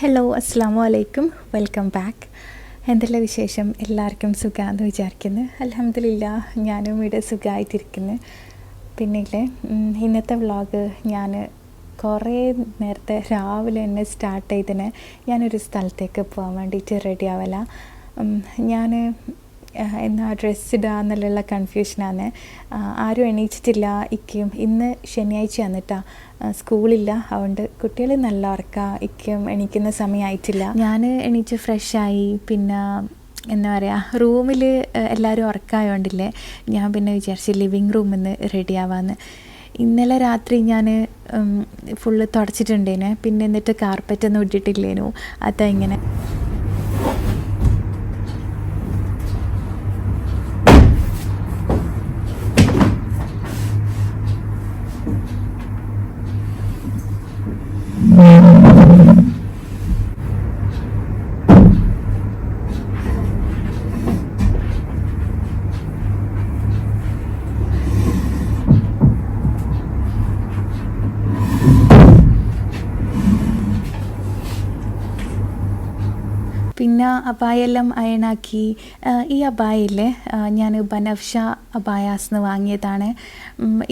Hello അസ്സാം വലൈക്കും welcome back എന്തെല്ലാം വിശേഷം? എല്ലാവർക്കും സുഖമാണെന്ന് വിചാരിക്കുന്നു. അലഹമില്ല ഞാനും ഇവിടെ സുഖമായിട്ടിരിക്കുന്നു പിന്നെ ഇന്നത്തെ വ്ളോഗ് ഞാൻ കുറേ നേരത്തെ രാവിലെ തന്നെ സ്റ്റാർട്ട് ചെയ്തിന് ഞാനൊരു സ്ഥലത്തേക്ക് പോകാൻ വേണ്ടിയിട്ട് റെഡി ആവല. ഞാൻ എന്നാ ഡ്രസ്സ് ഇടുക എന്നുള്ള കൺഫ്യൂഷനാണ് ആരും എണീച്ചിട്ടില്ല ഇക്കും ഇന്ന് ശനിയാഴ്ചയാണ് കേട്ടോ സ്കൂളില്ല അതുകൊണ്ട് കുട്ടികൾ നല്ല ഉറക്ക. ഇക്കും എണീക്കുന്ന സമയമായിട്ടില്ല ഞാൻ എണീച്ച് ഫ്രഷായി പിന്നെ എന്താ പറയുക റൂമിൽ എല്ലാവരും ഉറക്കമായോണ്ടില്ലേ ഞാൻ പിന്നെ വിചാരിച്ചു ലിവിങ് റൂമിൽ നിന്ന് റെഡി ആവാമെന്ന് ഇന്നലെ രാത്രി ഞാൻ ഫുള്ള് തുടച്ചിട്ടുണ്ടേനെ. പിന്നെ എന്നിട്ട് കാർപ്പറ്റൊന്നും ഇട്ടിട്ടില്ലേനു. അതാ ഇങ്ങനെ. അബായെല്ലാം അയണാക്കി. ഈ അബായയില്ലേ ഞാൻ ബനഫ്ഷ അബായാസ് എന്ന് വാങ്ങിയതാണ്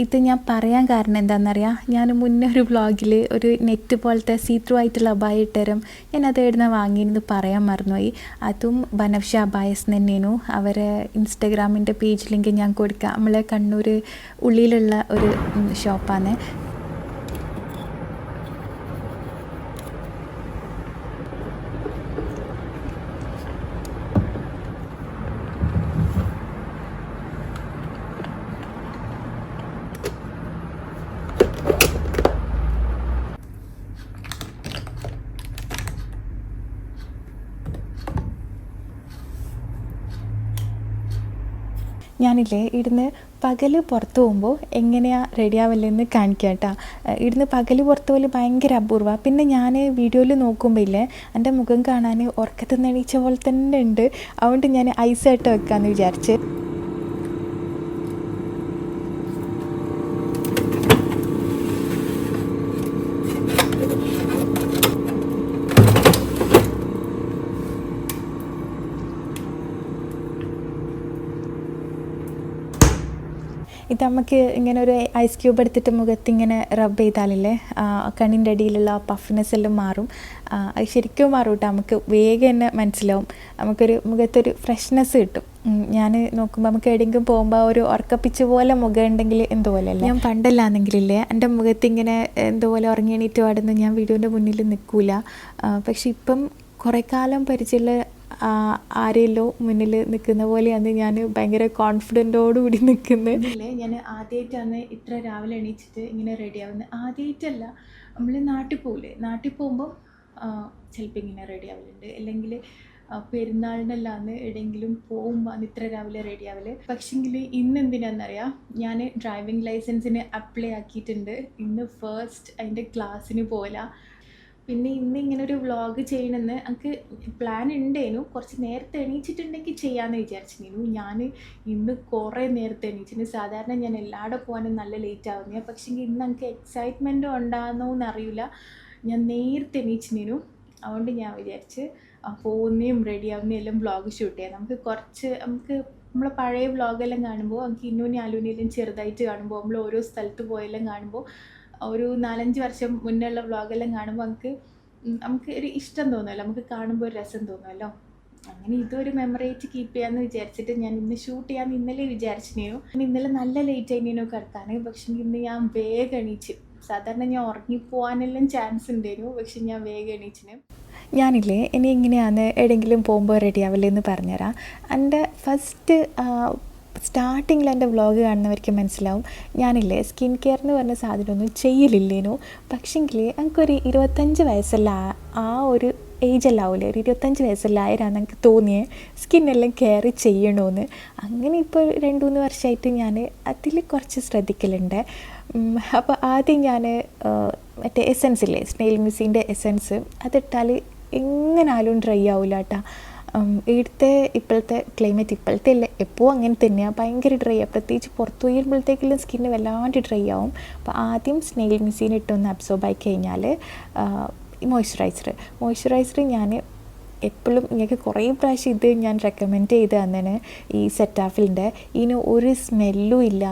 ഇത് ഞാൻ പറയാൻ കാരണം എന്താണെന്നറിയാം ഞാൻ മുന്നേ ഒരു വ്ളോഗിൽ ഒരു നെറ്റ് പോലത്തെ സീ ത്രൂ ആയിട്ടുള്ള അബായ ഇട്ടരും ഞാൻ അത് എവിടുന്ന വാങ്ങിയെന്ന് പറയാൻ മറന്നുപോയി. അതും ബനഫ്ഷ അബായസ് തന്നെയാണ് അവരെ ഇൻസ്റ്റഗ്രാമിന്റെ പേജ് ലിങ്ക് ഞാൻ കൊടുക്കാം. നമ്മളെ കണ്ണൂർ ഉള്ളിലുള്ള ഒരു ഷോപ്പാണ്. ഞാനില്ലേ ഇവിടുന്ന് പകൽ പുറത്ത് പോകുമ്പോൾ എങ്ങനെയാണ് റെഡി ആവല്ലെന്ന് കാണിക്കാം കേട്ടോ ഇവിടുന്ന് പകൽ പുറത്ത് പോലെ ഭയങ്കര അപൂർവ പിന്നെ ഞാൻ വീഡിയോയിൽ നോക്കുമ്പോൾ ഇല്ലേ എന്റെ മുഖം കാണാൻ ഉറക്കത്തിൽ എണീച്ച പോലെ തന്നെ ഉണ്ട്. അതുകൊണ്ട് ഞാൻ ഐസായിട്ട് വെക്കാമെന്ന് വിചാരിച്ച് ഇത് നമുക്ക് ഇങ്ങനെ ഒരു ഐസ് ക്യൂബ് എടുത്തിട്ട് മുഖത്ത് ഇങ്ങനെ റബ്ബ് ചെയ്താലല്ലേ കണ്ണിന്റെ അടിയിലുള്ള പഫ്നെസ് എല്ലാം മാറും. അത് ശരിക്കും മാറും കേട്ടോ നമുക്ക് വേഗം തന്നെ മനസ്സിലാവും. നമുക്കൊരു മുഖത്തൊരു ഫ്രഷ്നെസ് കിട്ടും. ഞാൻ നോക്കുമ്പോൾ നമുക്ക് എവിടെയെങ്കിലും പോകുമ്പോൾ ഒരു ഉറക്കപ്പിച്ച് പോലെ മുഖം ഉണ്ടെങ്കിൽ എന്തുപോലെയല്ല ഞാൻ പണ്ടല്ലാന്നെങ്കിലില്ലേ എന്റെ മുഖത്ത് ഇങ്ങനെ എന്തുപോലെ ഉറങ്ങി എണീറ്റ് പാടുന്ന ഞാൻ വീഡിയോന്റെ മുന്നിൽ നിൽക്കൂല. പക്ഷെ ഇപ്പം കുറേ കാലം പരിചയമുള്ള ആരെയല്ലോ മുന്നിൽ നിൽക്കുന്ന പോലെയാണ് ഞാൻ ഭയങ്കര കോൺഫിഡന്റോടുകൂടി നിൽക്കുന്നത് അല്ലേ ഞാൻ ആദ്യമായിട്ടാണ് ഇത്ര രാവിലെ എണീച്ചിട്ട് ഇങ്ങനെ റെഡി ആവുന്നത് ആദ്യമായിട്ടല്ല നമ്മൾ നാട്ടിൽ പോകില്ലേ നാട്ടിൽ പോകുമ്പം ചിലപ്പോൾ ഇങ്ങനെ റെഡി ആവലുണ്ട്. അല്ലെങ്കിൽ പെരുന്നാളിനെല്ലാന്ന് എവിടെയെങ്കിലും പോകുമ്പോൾ ഇത്ര രാവിലെ റെഡി ആവൽ. പക്ഷെങ്കിൽ ഇന്ന് എന്തിനാണെന്നറിയാം ഞാൻ ഡ്രൈവിംഗ് ലൈസൻസിന് അപ്ലൈ ആക്കിയിട്ടുണ്ട്. ഇന്ന് ഫസ്റ്റ് അതിന്റെ ക്ലാസ്സിന് പോല പിന്നെ ഇന്ന് ഇങ്ങനെ ഒരു വ്ളോഗ് ചെയ്യണമെന്ന് എനിക്ക് പ്ലാൻ ഉണ്ടേനു കുറച്ച് നേരത്തെ എണീച്ചിട്ടുണ്ടെങ്കിൽ ചെയ്യാമെന്ന് വിചാരിച്ചിരുന്നു ഞാൻ ഇന്ന് കുറേ നേരത്തെ എണീച്ചിന്. സാധാരണ ഞാൻ എല്ലാവിടെ പോകാനും നല്ല ലേറ്റ് ആവുന്നേ പക്ഷേ ഇന്ന് എനിക്ക് എക്സൈറ്റ്മെന്റും ഉണ്ടാകുന്നോ എന്നറിയില്ല ഞാൻ നേരത്തെ എണീച്ചിരുന്നു അതുകൊണ്ട് ഞാൻ വിചാരിച്ച് പോകുന്നതും റെഡി ആവുന്നതും എല്ലാം വ്ളോഗ് ഷൂട്ട് ചെയ്യാം. നമുക്ക് കുറച്ച് നമുക്ക് നമ്മളെ പഴയ വ്ളോഗെല്ലാം കാണുമ്പോൾ നമുക്ക് ഇന്നൂനി അലൂനിയെല്ലാം ചെറുതായിട്ട് കാണുമ്പോൾ നമ്മൾ ഓരോ സ്ഥലത്ത് പോയെല്ലാം കാണുമ്പോൾ ഒരു നാലഞ്ച് വർഷം മുന്നേ ഉള്ള വ്ളോഗെല്ലാം കാണുമ്പോൾ നമുക്ക് നമുക്ക് ഒരു ഇഷ്ടം തോന്നുമല്ലോ നമുക്ക് കാണുമ്പോൾ ഒരു രസം തോന്നുമല്ലോ അങ്ങനെ ഇതൊരു മെമ്മറി ആയിട്ട് കീപ്പ് ചെയ്യാമെന്ന് വിചാരിച്ചിട്ട് ഞാൻ ഇന്ന് ഷൂട്ട് ചെയ്യാമെന്ന് ഇന്നലെ വിചാരിച്ചിനെയോ ഇന്നലെ നല്ല ലേറ്റ് ആയിനോ കിടക്കാൻ പക്ഷെ ഇന്ന് ഞാൻ വേഗം എണീച്ച്. സാധാരണ ഞാൻ ഉറങ്ങിപ്പോവാനെല്ലാം ചാൻസ് ഉണ്ടായിരുന്നു പക്ഷെ ഞാൻ വേഗം എണീച്ചിന്. ഞാനില്ലേ ഇനി എങ്ങനെയാണ് എവിടെയെങ്കിലും പോകുമ്പോൾ റെഡി ആവില്ലേ എന്ന് പറഞ്ഞുതരാം. എന്റെ ഫസ്റ്റ് സ്റ്റാർട്ടിങ്ങിൽ എന്റെ വ്ളോഗ് കാണുന്നവർക്ക് മനസ്സിലാവും. ഞാനില്ലേ സ്കിൻ കെയർ എന്ന് പറഞ്ഞ സാധനമൊന്നും ചെയ്യലില്ലേനു. പക്ഷെങ്കിൽ എനിക്കൊരു ഇരുപത്തഞ്ച് വയസ്സല്ല ആ- ഒരു ഏജ് ആവില്ലേ ഒരു ഇരുപത്തഞ്ച് വയസ്സുള്ളായിരാണ് എനിക്ക് തോന്നിയത് സ്കിന്നെല്ലാം കെയർ ചെയ്യണമെന്ന് അങ്ങനെ ഇപ്പോൾ രണ്ട് മൂന്ന് വർഷമായിട്ട് ഞാൻ അതിൽ കുറച്ച് ശ്രദ്ധിക്കലുണ്ട്. അപ്പോൾ ആദ്യം ഞാൻ മറ്റേ എസൻസ് ഇല്ലേ? സ്നെയിൽ മിസ്സിന്റെ എസൻസ് അതിട്ടാൽ എങ്ങനാലും ഡ്രൈ ആവില്ല കേട്ടോ ഇവിടുത്തെ ഇപ്പോഴത്തെ ക്ലൈമറ്റ് ഇപ്പോഴത്തെ അല്ല? എപ്പോൾ അങ്ങനെ തന്നെയാണ് ഭയങ്കര ഡ്രൈ ആണ് പ്രത്യേകിച്ച് പുറത്ത് പോയിരുമ്പോഴത്തേക്കെല്ലാം സ്കിന്ന് വല്ലാണ്ട് ഡ്രൈ ആവും. അപ്പോൾ ആദ്യം സ്നെയിൽ മിസീൻ ഇട്ടൊന്ന് അബ്സോർബ് ആയി കഴിഞ്ഞാൽ മോയ്സ്ചറൈസർ മോയ്സ്ചറൈസർ ഞാൻ എപ്പോഴും നിങ്ങൾക്ക് കുറേ പ്രാവശ്യം ഇത് ഞാൻ റെക്കമെൻഡ് ചെയ്ത് തന്നേന് ഈ സെറ്റാഫിലിന്റെ ഇതിന് ഒരു സ്മെല്ലും ഇല്ല.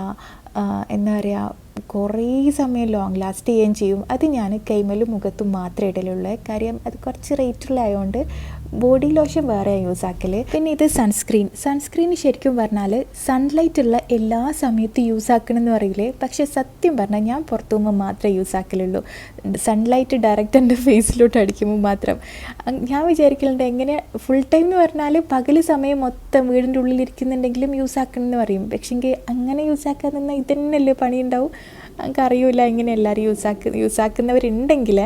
എന്താ പറയുക കുറേ സമയം ലോങ് ലാസ്റ്റ് ചെയ്യുകയും ചെയ്യും. അത് ഞാൻ കൈമലും മുഖത്തും മാത്രമേ ഇടലുള്ളൂ. കാര്യം അത് കുറച്ച് റേറ്റുള്ള ആയതുകൊണ്ട് ബോഡി ലോഷൻ വേറെ യൂസ് ആക്കൽ പിന്നെ ഇത് സൺസ്ക്രീൻ സൺസ്ക്രീൻ ശരിക്കും പറഞ്ഞാൽ സൺലൈറ്റ് ഉള്ള എല്ലാ സമയത്തും യൂസ് ആക്കണമെന്ന് പറയില്ലേ? പക്ഷേ സത്യം പറഞ്ഞാൽ ഞാൻ പുറത്തു പോകുമ്പോൾ മാത്രമേ യൂസ് ആക്കലുള്ളൂ. സൺലൈറ്റ് ഡയറക്റ്റ് എന്റെ ഫേസിലോട്ട് അടിക്കുമ്പോൾ മാത്രം. ഞാൻ വിചാരിക്കലുണ്ട് എങ്ങനെ ഫുൾ ടൈം എന്ന് പറഞ്ഞാൽ പകൽ സമയം മൊത്തം വീടിന്റെ ഉള്ളിൽ ഇരിക്കുന്നുണ്ടെങ്കിലും യൂസ് ആക്കണമെന്ന് പറയും. പക്ഷേങ്കിൽ അങ്ങനെ യൂസ് ആക്കാൻ നിന്നാൽ ഇതന്നെയല്ലേ പണിയുണ്ടാവും? എനിക്ക് ഇങ്ങനെ എല്ലാവരും യൂസ് ആക്ക് യൂസ് ആക്കുന്നവരുണ്ടെങ്കിൽ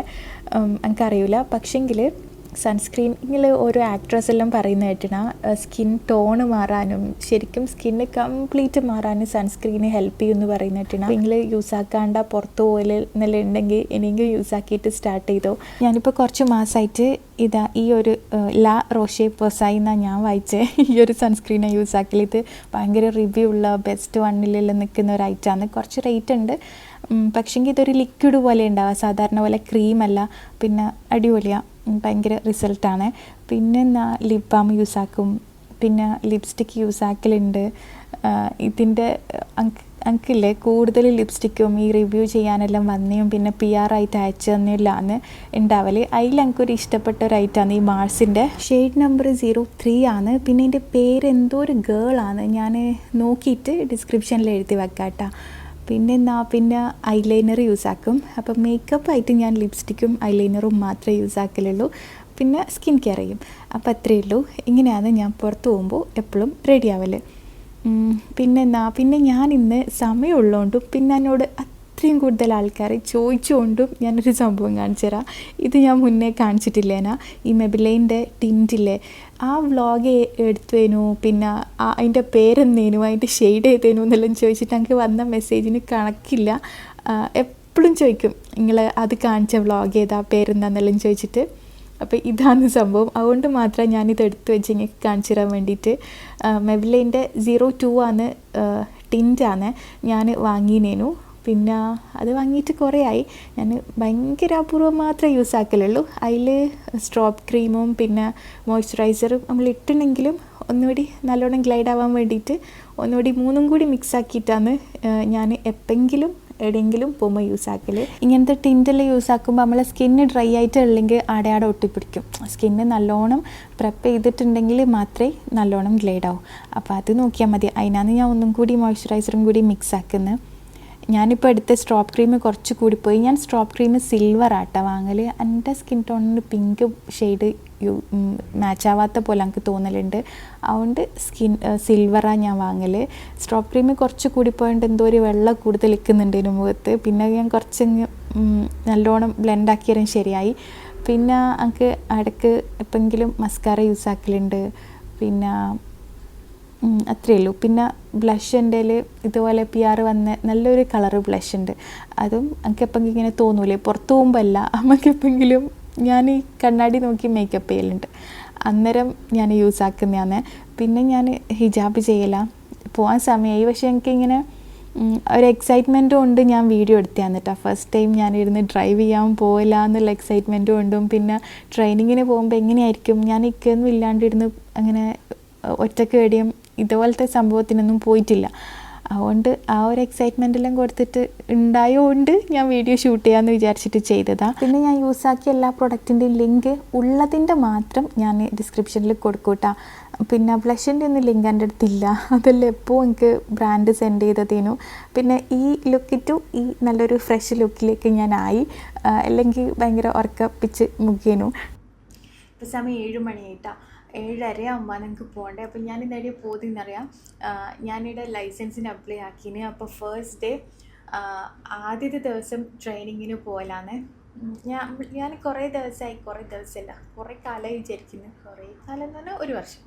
എനിക്ക് അറിയില്ല പക്ഷെങ്കിൽ സൺസ്ക്രീൻ ഇങ്ങനെ ഓരോ ആക്ട്രസ് എല്ലാം പറയുന്ന കേട്ടണ സ്കിൻ ടോണ് മാറാനും ശരിക്കും സ്കിന്ന് കംപ്ലീറ്റ് മാറാനും സൺസ്ക്രീന് ഹെൽപ്പ് ചെയ്യും എന്ന് പറയുന്ന കേട്ടണ നിങ്ങൾ യൂസ് ആക്കാണ്ട പുറത്ത് പോയിൽ എന്നെല്ലാം ഉണ്ടെങ്കിൽ ഇനിയെങ്കിലും യൂസ് ആക്കിയിട്ട് സ്റ്റാർട്ട് ചെയ്തോ. ഞാനിപ്പോൾ കുറച്ച് മാസമായിട്ട് ഇതാ ഈ ഒരു ലാ റോഷെ പൊസായി എന്നാണ് ഞാൻ വായിച്ചത് ഈ ഒരു സൺസ്ക്രീനാണ് യൂസ് ആക്കൽ ഇത് ഭയങ്കര റിവ്യൂ ഉള്ള ബെസ്റ്റ് വണ്ണിലെല്ലാം നിൽക്കുന്ന ഒരു ഐറ്റം ആണ്. കുറച്ച് റേറ്റ് ഉണ്ട്. പക്ഷേങ്കിൽ ഇതൊരു ലിക്വിഡ് പോലെ ഉണ്ടാവുക. സാധാരണ പോലെ ക്രീമല്ല പിന്നെ അടിപൊളിയാണ് ഭയങ്കര റിസൾട്ടാണ്. പിന്നെ ലിപ് ബാം യൂസ് ആക്കും. പിന്നെ ലിപ്സ്റ്റിക്ക് യൂസ് ആക്കലുണ്ട്. ഇതിന്റെ എനിക്കില്ലേ കൂടുതൽ ലിപ്സ്റ്റിക്കും ഈ റിവ്യൂ ചെയ്യാനെല്ലാം വന്നെയും പിന്നെ പി ആർ ആയിട്ട് അയച്ചു തന്നില്ലാന്ന് ഉണ്ടാവൽ അതിൽ എനിക്കൊരു ഇഷ്ടപ്പെട്ട ഒരു ഐറ്റാണ് ഈ മാർസിന്റെ ഷെയ്ഡ് നമ്പർ സീറോ ത്രീ ആണ്. പിന്നെ എന്റെ പേര് എന്തോ ഒരു ഗേളാണ് ഞാൻ നോക്കിയിട്ട് ഡിസ്ക്രിപ്ഷനിൽ എഴുതി വെക്കാം കേട്ടോ പിന്നെ എന്നാ പിന്നെ ഐലൈനർ യൂസ് ആക്കും. അപ്പം മേക്കപ്പ് ആയിട്ട് ഞാൻ ലിപ്സ്റ്റിക്കും ഐലൈനറും മാത്രമേ യൂസ് ആക്കലുള്ളൂ. പിന്നെ സ്കിൻ കെയർ ചെയ്യും. അപ്പോൾ അത്രയേ ഉള്ളൂ. ഇങ്ങനെയാണ് ഞാൻ പുറത്ത് പോകുമ്പോൾ എപ്പോഴും റെഡി ആവൽ. പിന്നെ എന്നാ പിന്നെ ഞാൻ ഇന്ന് സമയമുള്ളതുകൊണ്ടും പിന്നെ എന്നോട് അത്രയും കൂടുതൽ ആൾക്കാർ ചോദിച്ചുകൊണ്ടും ഞാനൊരു സംഭവം കാണിച്ചു തരാം ഇത് ഞാൻ മുന്നേ കാണിച്ചിട്ടില്ലേനാ? ഈ മെബിലൈന്റെ ടിന്റില്ലേ? ആ വ്ളോഗ് എടുത്തേനു പിന്നെ അതിന്റെ പേരെന്തേനു അതിന്റെ ഷെയ്ഡ് ചെയ്തേനു എന്നെല്ലാം ചോദിച്ചിട്ട് എനിക്ക് വന്ന മെസ്സേജിന് കണക്കില്ല. എപ്പോഴും ചോദിക്കും നിങ്ങൾ അത് കാണിച്ച വ്ളോഗ് ഏതാ? പേരെന്താന്നെല്ലാം ചോദിച്ചിട്ട്. അപ്പോൾ ഇതാണ് സംഭവം. അതുകൊണ്ട് മാത്രം ഞാനിത് എടുത്തു വെച്ച് ഇങ്ങനെ കാണിച്ചു തരാൻ വേണ്ടിയിട്ട് മെബിലൈന്റെ സീറോ ടു ആണ് ടിന്റാണ്. ഞാൻ വാങ്ങിനേനു. പിന്നെ അത് വാങ്ങിയിട്ട് കുറേ ആയി. ഞാൻ ഭയങ്കര അപൂർവം മാത്രമേ യൂസ് ആക്കലുള്ളൂ. അതിൽ സ്ട്രോപ്പ് ക്രീമും പിന്നെ മോയ്സ്ചറൈസറും നമ്മൾ ഇട്ടിട്ടുണ്ടെങ്കിലും ഒന്നുകൂടി നല്ലോണം ഗ്ലൈഡ് ആവാൻ വേണ്ടിയിട്ട് ഒന്നുകൂടി മൂന്നും കൂടി മിക്സ് ആക്കിയിട്ടാണ് ഞാൻ എപ്പെങ്കിലും എവിടെയെങ്കിലും പോകുമ്പോൾ യൂസ് ആക്കൽ ഇങ്ങനത്തെ ടിന്റെല്ലാം യൂസ് ആക്കുമ്പോൾ നമ്മളെ സ്കിന്ന് ഡ്രൈ ആയിട്ട് ഉള്ളെങ്കിൽ ആടെ ഒട്ടിപ്പിടിക്കും. സ്കിന്ന് നല്ലോണം പ്രെപ്പ് ചെയ്തിട്ടുണ്ടെങ്കിൽ മാത്രമേ നല്ലോണം ഗ്ലൈഡ് ആവും. അപ്പോൾ അത് നോക്കിയാൽ മതി. അതിനാണ് ഞാൻ ഒന്നും കൂടി മോയ്സ്ചറൈസറും കൂടി മിക്സ് ആക്കുന്നത് ഞാനിപ്പോൾ എടുത്ത സ്ട്രോപ്പ് ക്രീം കുറച്ച് കൂടി പോയി ഞാൻ സ്ട്രോപ്പ് ക്രീം സിൽവർ ആട്ട വാങ്ങൽ എന്റെ സ്കിൻ ടോണിന് പിങ്ക് ഷെയ്ഡ് യു മാച്ച് ആവാത്ത പോലെ എനിക്ക് തോന്നലുണ്ട്. അതുകൊണ്ട് സ്കിൻ സിൽവറാണ് ഞാൻ വാങ്ങൽ സ്ട്രോപ്പ് ക്രീം കുറച്ച് കൂടി പോയിട്ട് എന്തോ ഒരു വെള്ളം കൂടുതൽ നിൽക്കുന്നുണ്ട് ഇതിന് മുഖത്ത്. പിന്നെ ഞാൻ കുറച്ച് നല്ലോണം ബ്ലെൻഡ് ആക്കിയാലും ശരിയായി. പിന്നെ എനിക്ക് ഇടയ്ക്ക് എപ്പോഴെങ്കിലും മസ്കാര യൂസ് ആക്കലുണ്ട്. പിന്നെ അത്രയേ ഉള്ളൂ. പിന്നെ ബ്ലഷ് എന്റെ ഇതുപോലെ പി ആർ വന്ന നല്ലൊരു കളറ് ബ്ലഷ് ഉണ്ട്. അതും എനിക്ക് എപ്പെങ്കിലും ഇങ്ങനെ തോന്നൂലേ? പുറത്തു പോകുമ്പോൾ അല്ല നമുക്ക് എപ്പെങ്കിലും ഞാൻ ഈ കണ്ണാടി നോക്കി മേക്കപ്പ് ചെയ്യലുണ്ട്. അന്നേരം ഞാൻ യൂസ് ആക്കുന്നതാണ് പിന്നെ ഞാൻ ഹിജാബ് ചെയ്യല. പോകാൻ സമയമായി പക്ഷേ എനിക്കിങ്ങനെ ഒരു എക്സൈറ്റ്മെന്റും ഉണ്ട് ഞാൻ വീഡിയോ എടുത്തതാണ് കേട്ടോ ഫസ്റ്റ് ടൈം ഞാനിരുന്ന് ഡ്രൈവ് ചെയ്യാൻ പോയില്ല എന്നുള്ള എക്സൈറ്റ്മെന്റും ഉണ്ടും പിന്നെ ട്രെയിനിങ്ങിന് പോകുമ്പോൾ എങ്ങനെയായിരിക്കും? ഞാൻ ഇക്കൊന്നും ഇല്ലാണ്ടിരുന്ന് അങ്ങനെ ഒറ്റയ്ക്ക് എവിടെയും ഇതുപോലത്തെ സംഭവത്തിനൊന്നും പോയിട്ടില്ല. അതുകൊണ്ട് ആ ഒരു എക്സൈറ്റ്മെന്റ് എല്ലാം കൊടുത്തിട്ട് ഉണ്ടായതുകൊണ്ട് ഞാൻ വീഡിയോ ഷൂട്ട് ചെയ്യാമെന്ന് വിചാരിച്ചിട്ട് ചെയ്തതാണ് പിന്നെ ഞാൻ യൂസ് ആക്കിയ എല്ലാ പ്രൊഡക്റ്റിന്റെയും ലിങ്ക് ഉള്ളതിന്റെ മാത്രം ഞാൻ ഡിസ്ക്രിപ്ഷനിൽ കൊടുക്കൂട്ടാ പിന്നെ ബ്ലഷിന്റെ ഒന്നും ലിങ്ക് എന്റെ അടുത്തില്ല. അതെല്ലാം എപ്പോൾ എനിക്ക് ബ്രാൻഡ് സെൻഡ് ചെയ്തതേനു പിന്നെ ഈ ലുക്ക് ടു ഈ നല്ലൊരു ഫ്രഷ് ലുക്കിലേക്ക് ഞാൻ ആയി. ആ, അല്ലെങ്കിൽ ഭയങ്കര ഉറക്കപ്പിച്ച് മുഖേനു ഇപ്പോൾ സമയം ഏഴ് മണിയായിട്ടാണ് ഏഴര ആകുമ്പോൾ നിങ്ങൾക്ക് പോകണ്ടേ അപ്പോൾ ഞാൻ ഇന്നേടെ പോതിന്നറിയാം ഞാനിവിടെ ലൈസൻസിന് അപ്ലൈ ആക്കിന്. അപ്പോൾ ഫസ്റ്റ് ഡേ ആദ്യത്തെ ദിവസം ട്രെയിനിങ്ങിന് പോകലാണ് ഞാൻ ഞാൻ കുറേ ദിവസമായി കുറേ ദിവസമല്ല കുറേ കാലമായി വിചാരിക്കുന്നു. കുറേ കാലം എന്ന് പറഞ്ഞാൽ ഒരു വർഷം.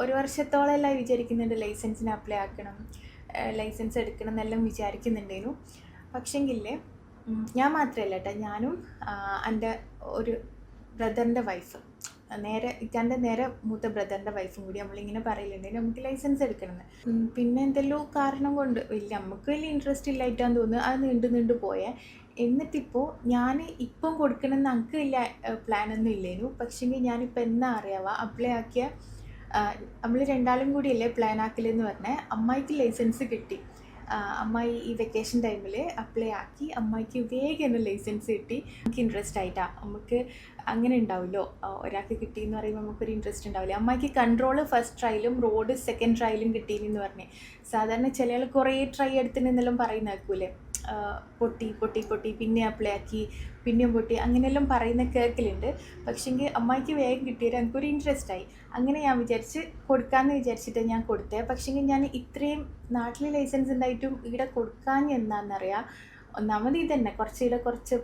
ഒരു വർഷത്തോളമല്ല വിചാരിക്കുന്നുണ്ട് ലൈസൻസിന് അപ്ലൈ ആക്കണം ലൈസൻസ് എടുക്കണം എന്നെല്ലാം വിചാരിക്കുന്നുണ്ടേനു. പക്ഷെങ്കിലേ ഞാൻ മാത്രമല്ല കേട്ടോ ഞാനും എന്റെ ഒരു ബ്രദറിന്റെ വൈഫ് നേരെ ഇക്കാന്റെ നേരെ മൂത്ത ബ്രദറിന്റെ വൈഫും കൂടി നമ്മളിങ്ങനെ പറയില്ലേ നമുക്ക് ലൈസൻസ് എടുക്കണമെന്ന്? പിന്നെ എന്തെല്ലോ കാരണം കൊണ്ട് വലിയ നമുക്ക് വലിയ ഇൻട്രസ്റ്റ് ഇല്ലായിട്ടാന്ന് തോന്നുന്നു. അത് നീണ്ടു നീണ്ടു പോയേ. എന്നിട്ടിപ്പോൾ ഞാൻ ഇപ്പം കൊടുക്കണമെന്ന് എനിക്ക് ഇല്ല പ്ലാനൊന്നും ഇല്ലേനു. പക്ഷേങ്കിൽ ഞാനിപ്പോൾ എന്നാ അറിയാവാ? അപ്ലൈ ആക്കിയ നമ്മൾ രണ്ടാളും കൂടിയല്ലേ പ്ലാൻ ആക്കലെന്ന് പറഞ്ഞാൽ അമ്മായിക്ക് ലൈസൻസ് കിട്ടി. അമ്മായി ഈ വെക്കേഷൻ ടൈമിൽ അപ്ലൈ ആക്കി അമ്മായിക്ക് വേഗം ലൈസൻസ് കിട്ടി. എനിക്ക് ഇൻട്രസ്റ്റ് ആയിട്ടാണ് നമുക്ക് അങ്ങനെ ഉണ്ടാവുമല്ലോ. ഒരാൾക്ക് കിട്ടി എന്ന് പറയുമ്പോൾ നമുക്കൊരു ഇൻട്രസ്റ്റ് ഉണ്ടാവില്ല. അമ്മയ്ക്ക് കൺട്രോൾ ഫസ്റ്റ് ട്രയലും റോഡ് സെക്കൻഡ് ട്രയലും കിട്ടിയെന്ന് പറഞ്ഞ്. സാധാരണ ചില ആൾ കുറേ ട്രൈ എടുത്തിട്ടുണ്ടെന്നെല്ലാം പറയുന്ന കേൾക്കൂലേ? പൊട്ടി പൊട്ടി പൊട്ടി പിന്നെ അപ്ലൈ ആക്കി പിന്നെയും പൊട്ടി അങ്ങനെയെല്ലാം പറയുന്ന കേൾക്കലുണ്ട്. പക്ഷേങ്കിൽ അമ്മായിക്ക് വേഗം കിട്ടിയത് എനിക്കൊരു ഇൻട്രസ്റ്റ് ആയി. അങ്ങനെ ഞാൻ വിചാരിച്ച് കൊടുക്കാമെന്ന് വിചാരിച്ചിട്ട് ഞാൻ കൊടുത്തേ. പക്ഷേങ്കിൽ ഞാൻ ഇത്രയും നാട്ടിൽ ലൈസൻസ് ഉണ്ടായിട്ടും ഇവിടെ കൊടുക്കാൻ എന്താണെന്നറിയാം ഒന്നാമത് ഇതന്നെ. കുറച്ച് ഇവിടെ കുറച്ച്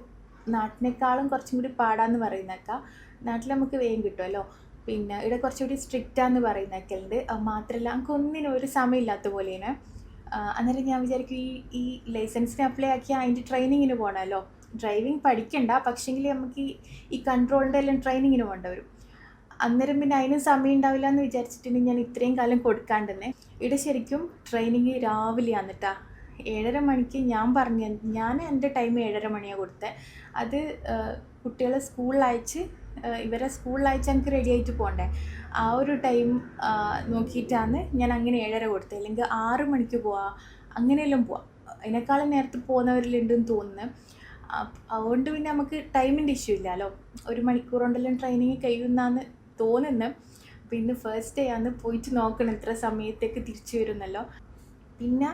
നാട്ടിനേക്കാളും കുറച്ചും കൂടി പാടാന്ന് പറയുന്നേക്കാം. നാട്ടിൽ നമുക്ക് വേഗം കിട്ടുമല്ലോ പിന്നെ ഇവിടെ കുറച്ചുകൂടി സ്ട്രിക്റ്റാന്ന് പറയുന്നേക്കലുണ്ട് മാത്രമല്ല നമുക്ക് ഒന്നിനും ഒരു സമയമില്ലാത്ത പോലെയാണ്. അന്നേരം ഞാൻ വിചാരിക്കും ഈ ഈ ലൈസൻസിന് അപ്ലൈ ആക്കി അതിന്റെ ട്രെയിനിങ്ങിന് പോകണമല്ലോ ഡ്രൈവിംഗ് പഠിക്കണ്ട പക്ഷേങ്കിൽ നമുക്ക് ഈ ഈ കൺട്രോളിന്റെ എല്ലാം ട്രെയിനിങ്ങിന് പോകേണ്ട വരും. അന്നേരം പിന്നെ അതിനും സമയം ഉണ്ടാവില്ല എന്ന് വിചാരിച്ചിട്ടുണ്ടെങ്കിൽ ഞാൻ ഇത്രയും കാലം കൊടുക്കാണ്ടെന്നെ ഇവിടെ ശരിക്കും ട്രെയിനിങ് രാവിലെ ആന്നിട്ടാ ഏഴര മണിക്ക് ഞാൻ പറഞ്ഞ ഞാൻ എന്റെ ടൈം ഏഴര മണിയാണ് കൊടുത്തത് അത് കുട്ടികളെ സ്കൂളിൽ അയച്ച് ഇവരെ സ്കൂളിൽ അയച്ച് എനിക്ക് റെഡി ആയിട്ട് പോകണ്ടേ ആ ഒരു ടൈം നോക്കിയിട്ടാണ് ഞാൻ അങ്ങനെ ഏഴര കൊടുത്തത്. അല്ലെങ്കിൽ ആറ് മണിക്ക് പോവാ അങ്ങനെയെല്ലാം പോവാം. അതിനേക്കാളും നേരത്തെ പോകുന്നവരിലുണ്ടെന്ന് തോന്നുന്നു. അതുകൊണ്ട് പിന്നെ നമുക്ക് ടൈമിന്റെ ഇഷ്യൂ ഇല്ലല്ലോ. ഒരു മണിക്കൂർ കൊണ്ടെല്ലാം ട്രെയിനിങ് കഴിയുന്നാന്ന് തോന്നുന്നു. പിന്നെ ഫസ്റ്റ് ഡേ ആണ് പോയിട്ട് നോക്കണം എത്ര സമയത്തേക്ക് തിരിച്ചു വരുന്നല്ലോ. പിന്നെ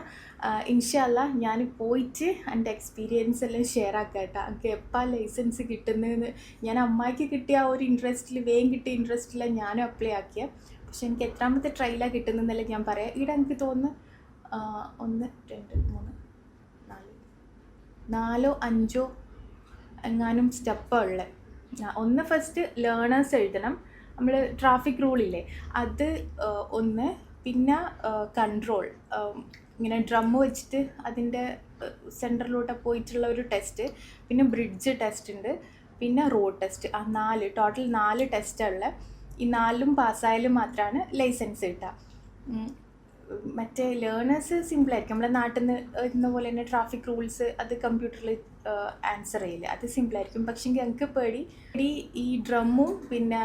ഇൻഷല്ല ഞാൻ പോയിട്ട് എന്റെ എക്സ്പീരിയൻസ് എല്ലാം ഷെയർ ആക്കാം കേട്ടോ. എനിക്ക് എപ്പോൾ ലൈസൻസ് കിട്ടുന്നതെന്ന് ഞാൻ അമ്മായിക്ക് കിട്ടിയ ആ ഒരു ഇൻട്രസ്റ്റിൽ വേഗം കിട്ടിയ ഇൻട്രസ്റ്റിലാണ് ഞാനും അപ്ലൈ ആക്കിയ. പക്ഷെ എനിക്ക് എത്രാമത്തെ ട്രയലാണ് കിട്ടുന്നതെന്നല്ല ഞാൻ പറയാം. ഇവിടെ എനിക്ക് തോന്നുന്നു ഒന്ന് രണ്ട് മൂന്ന് നാല് നാലോ അഞ്ചോ എങ്ങാനും സ്റ്റെപ്പാണ് ഉള്ളത് ഒന്ന് ഫസ്റ്റ് ലേണേഴ്സ് എഴുതണം. നമ്മൾ ട്രാഫിക് റൂളില്ലേ അത് ഒന്ന് പിന്നെ കൺട്രോൾ ഇങ്ങനെ ഡ്രം വെച്ചിട്ട് അതിന്റെ സെന്ററിലോട്ട് പോയിട്ടുള്ള ഒരു ടെസ്റ്റ് പിന്നെ ബ്രിഡ്ജ് ടെസ്റ്റ് ഉണ്ട്. പിന്നെ റോഡ് ടെസ്റ്റ് ആ നാല് ടോട്ടൽ നാല് ടെസ്റ്റുള്ള ഈ നാലും പാസ്സായാലും മാത്രമാണ് ലൈസൻസ് കിട്ടുക. മറ്റേ ലേണേഴ്സ് സിമ്പിളായിരിക്കും നമ്മുടെ നാട്ടിൽ നിന്ന് ഇരുന്ന പോലെ തന്നെ ട്രാഫിക് റൂൾസ് അത് കമ്പ്യൂട്ടറിൽ ആൻസർ ചെയ്യില്ല അത് സിമ്പിളായിരിക്കും പക്ഷേ എനിക്ക് പേടി. ഈ ഡ്രമ്മും പിന്നെ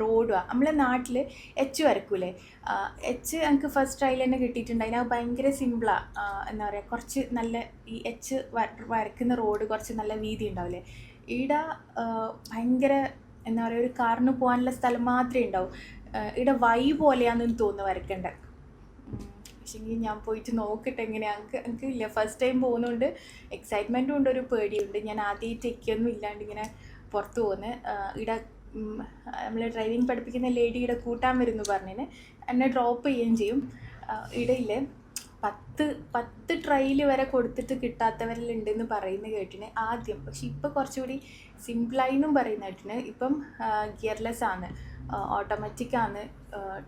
റോഡും നമ്മളെ നാട്ടിൽ എച്ച് വരക്കൂലേ? എച്ച് എനിക്ക് ഫസ്റ്റ് ട്രയൽ തന്നെ കിട്ടിയിട്ടുണ്ട്. അത് ഭയങ്കര സിമ്പിളാണ് എന്താ പറയുക കുറച്ച് നല്ല ഈ എച്ച് വരക്കുന്ന റോഡ് കുറച്ച് നല്ല വീതി ഉണ്ടാവില്ലേ? ഈട ഭയങ്കര എന്താ പറയുക ഒരു കാറിന് പോകാനുള്ള സ്ഥലം മാത്രമേ ഉണ്ടാവും. ഇവിടെ വൈ പോലെയാണെന്ന് തോന്നുന്നു വരക്കേണ്ട പക്ഷേങ്കിൽ ഞാൻ പോയിട്ട് നോക്കട്ടെ എങ്ങനെയാണ് എനിക്ക് ഇല്ല. ഫസ്റ്റ് ടൈം പോകുന്നതുകൊണ്ട് എക്സൈറ്റ്മെന്റും ഉണ്ട് ഒരു പേടിയുണ്ട് ഞാൻ ആദ്യമായിട്ട് എക്കൊന്നും ഇല്ലാണ്ട് ഇങ്ങനെ പുറത്ത് പോകുന്നത് ഇവിടെ നമ്മൾ ഡ്രൈവിംഗ് പഠിപ്പിക്കുന്ന ലേഡിയുടെ കൂട്ടാൻ വരുന്നു പറഞ്ഞതിന് എന്നെ ഡ്രോപ്പ് ചെയ്യുകയും ചെയ്യും. ഇടയിൽ പത്ത് പത്ത് ട്രയൽ വരെ കൊടുത്തിട്ട് കിട്ടാത്തവരിലുണ്ടെന്ന് പറയുന്ന കേട്ടിന് ആദ്യം. പക്ഷെ ഇപ്പോൾ കുറച്ചുകൂടി സിമ്പിളായിന്നും പറയുന്ന കേട്ടിന്. ഇപ്പം ഗിയർലെസ് ആണ്. ഓട്ടോമാറ്റിക് ആണ്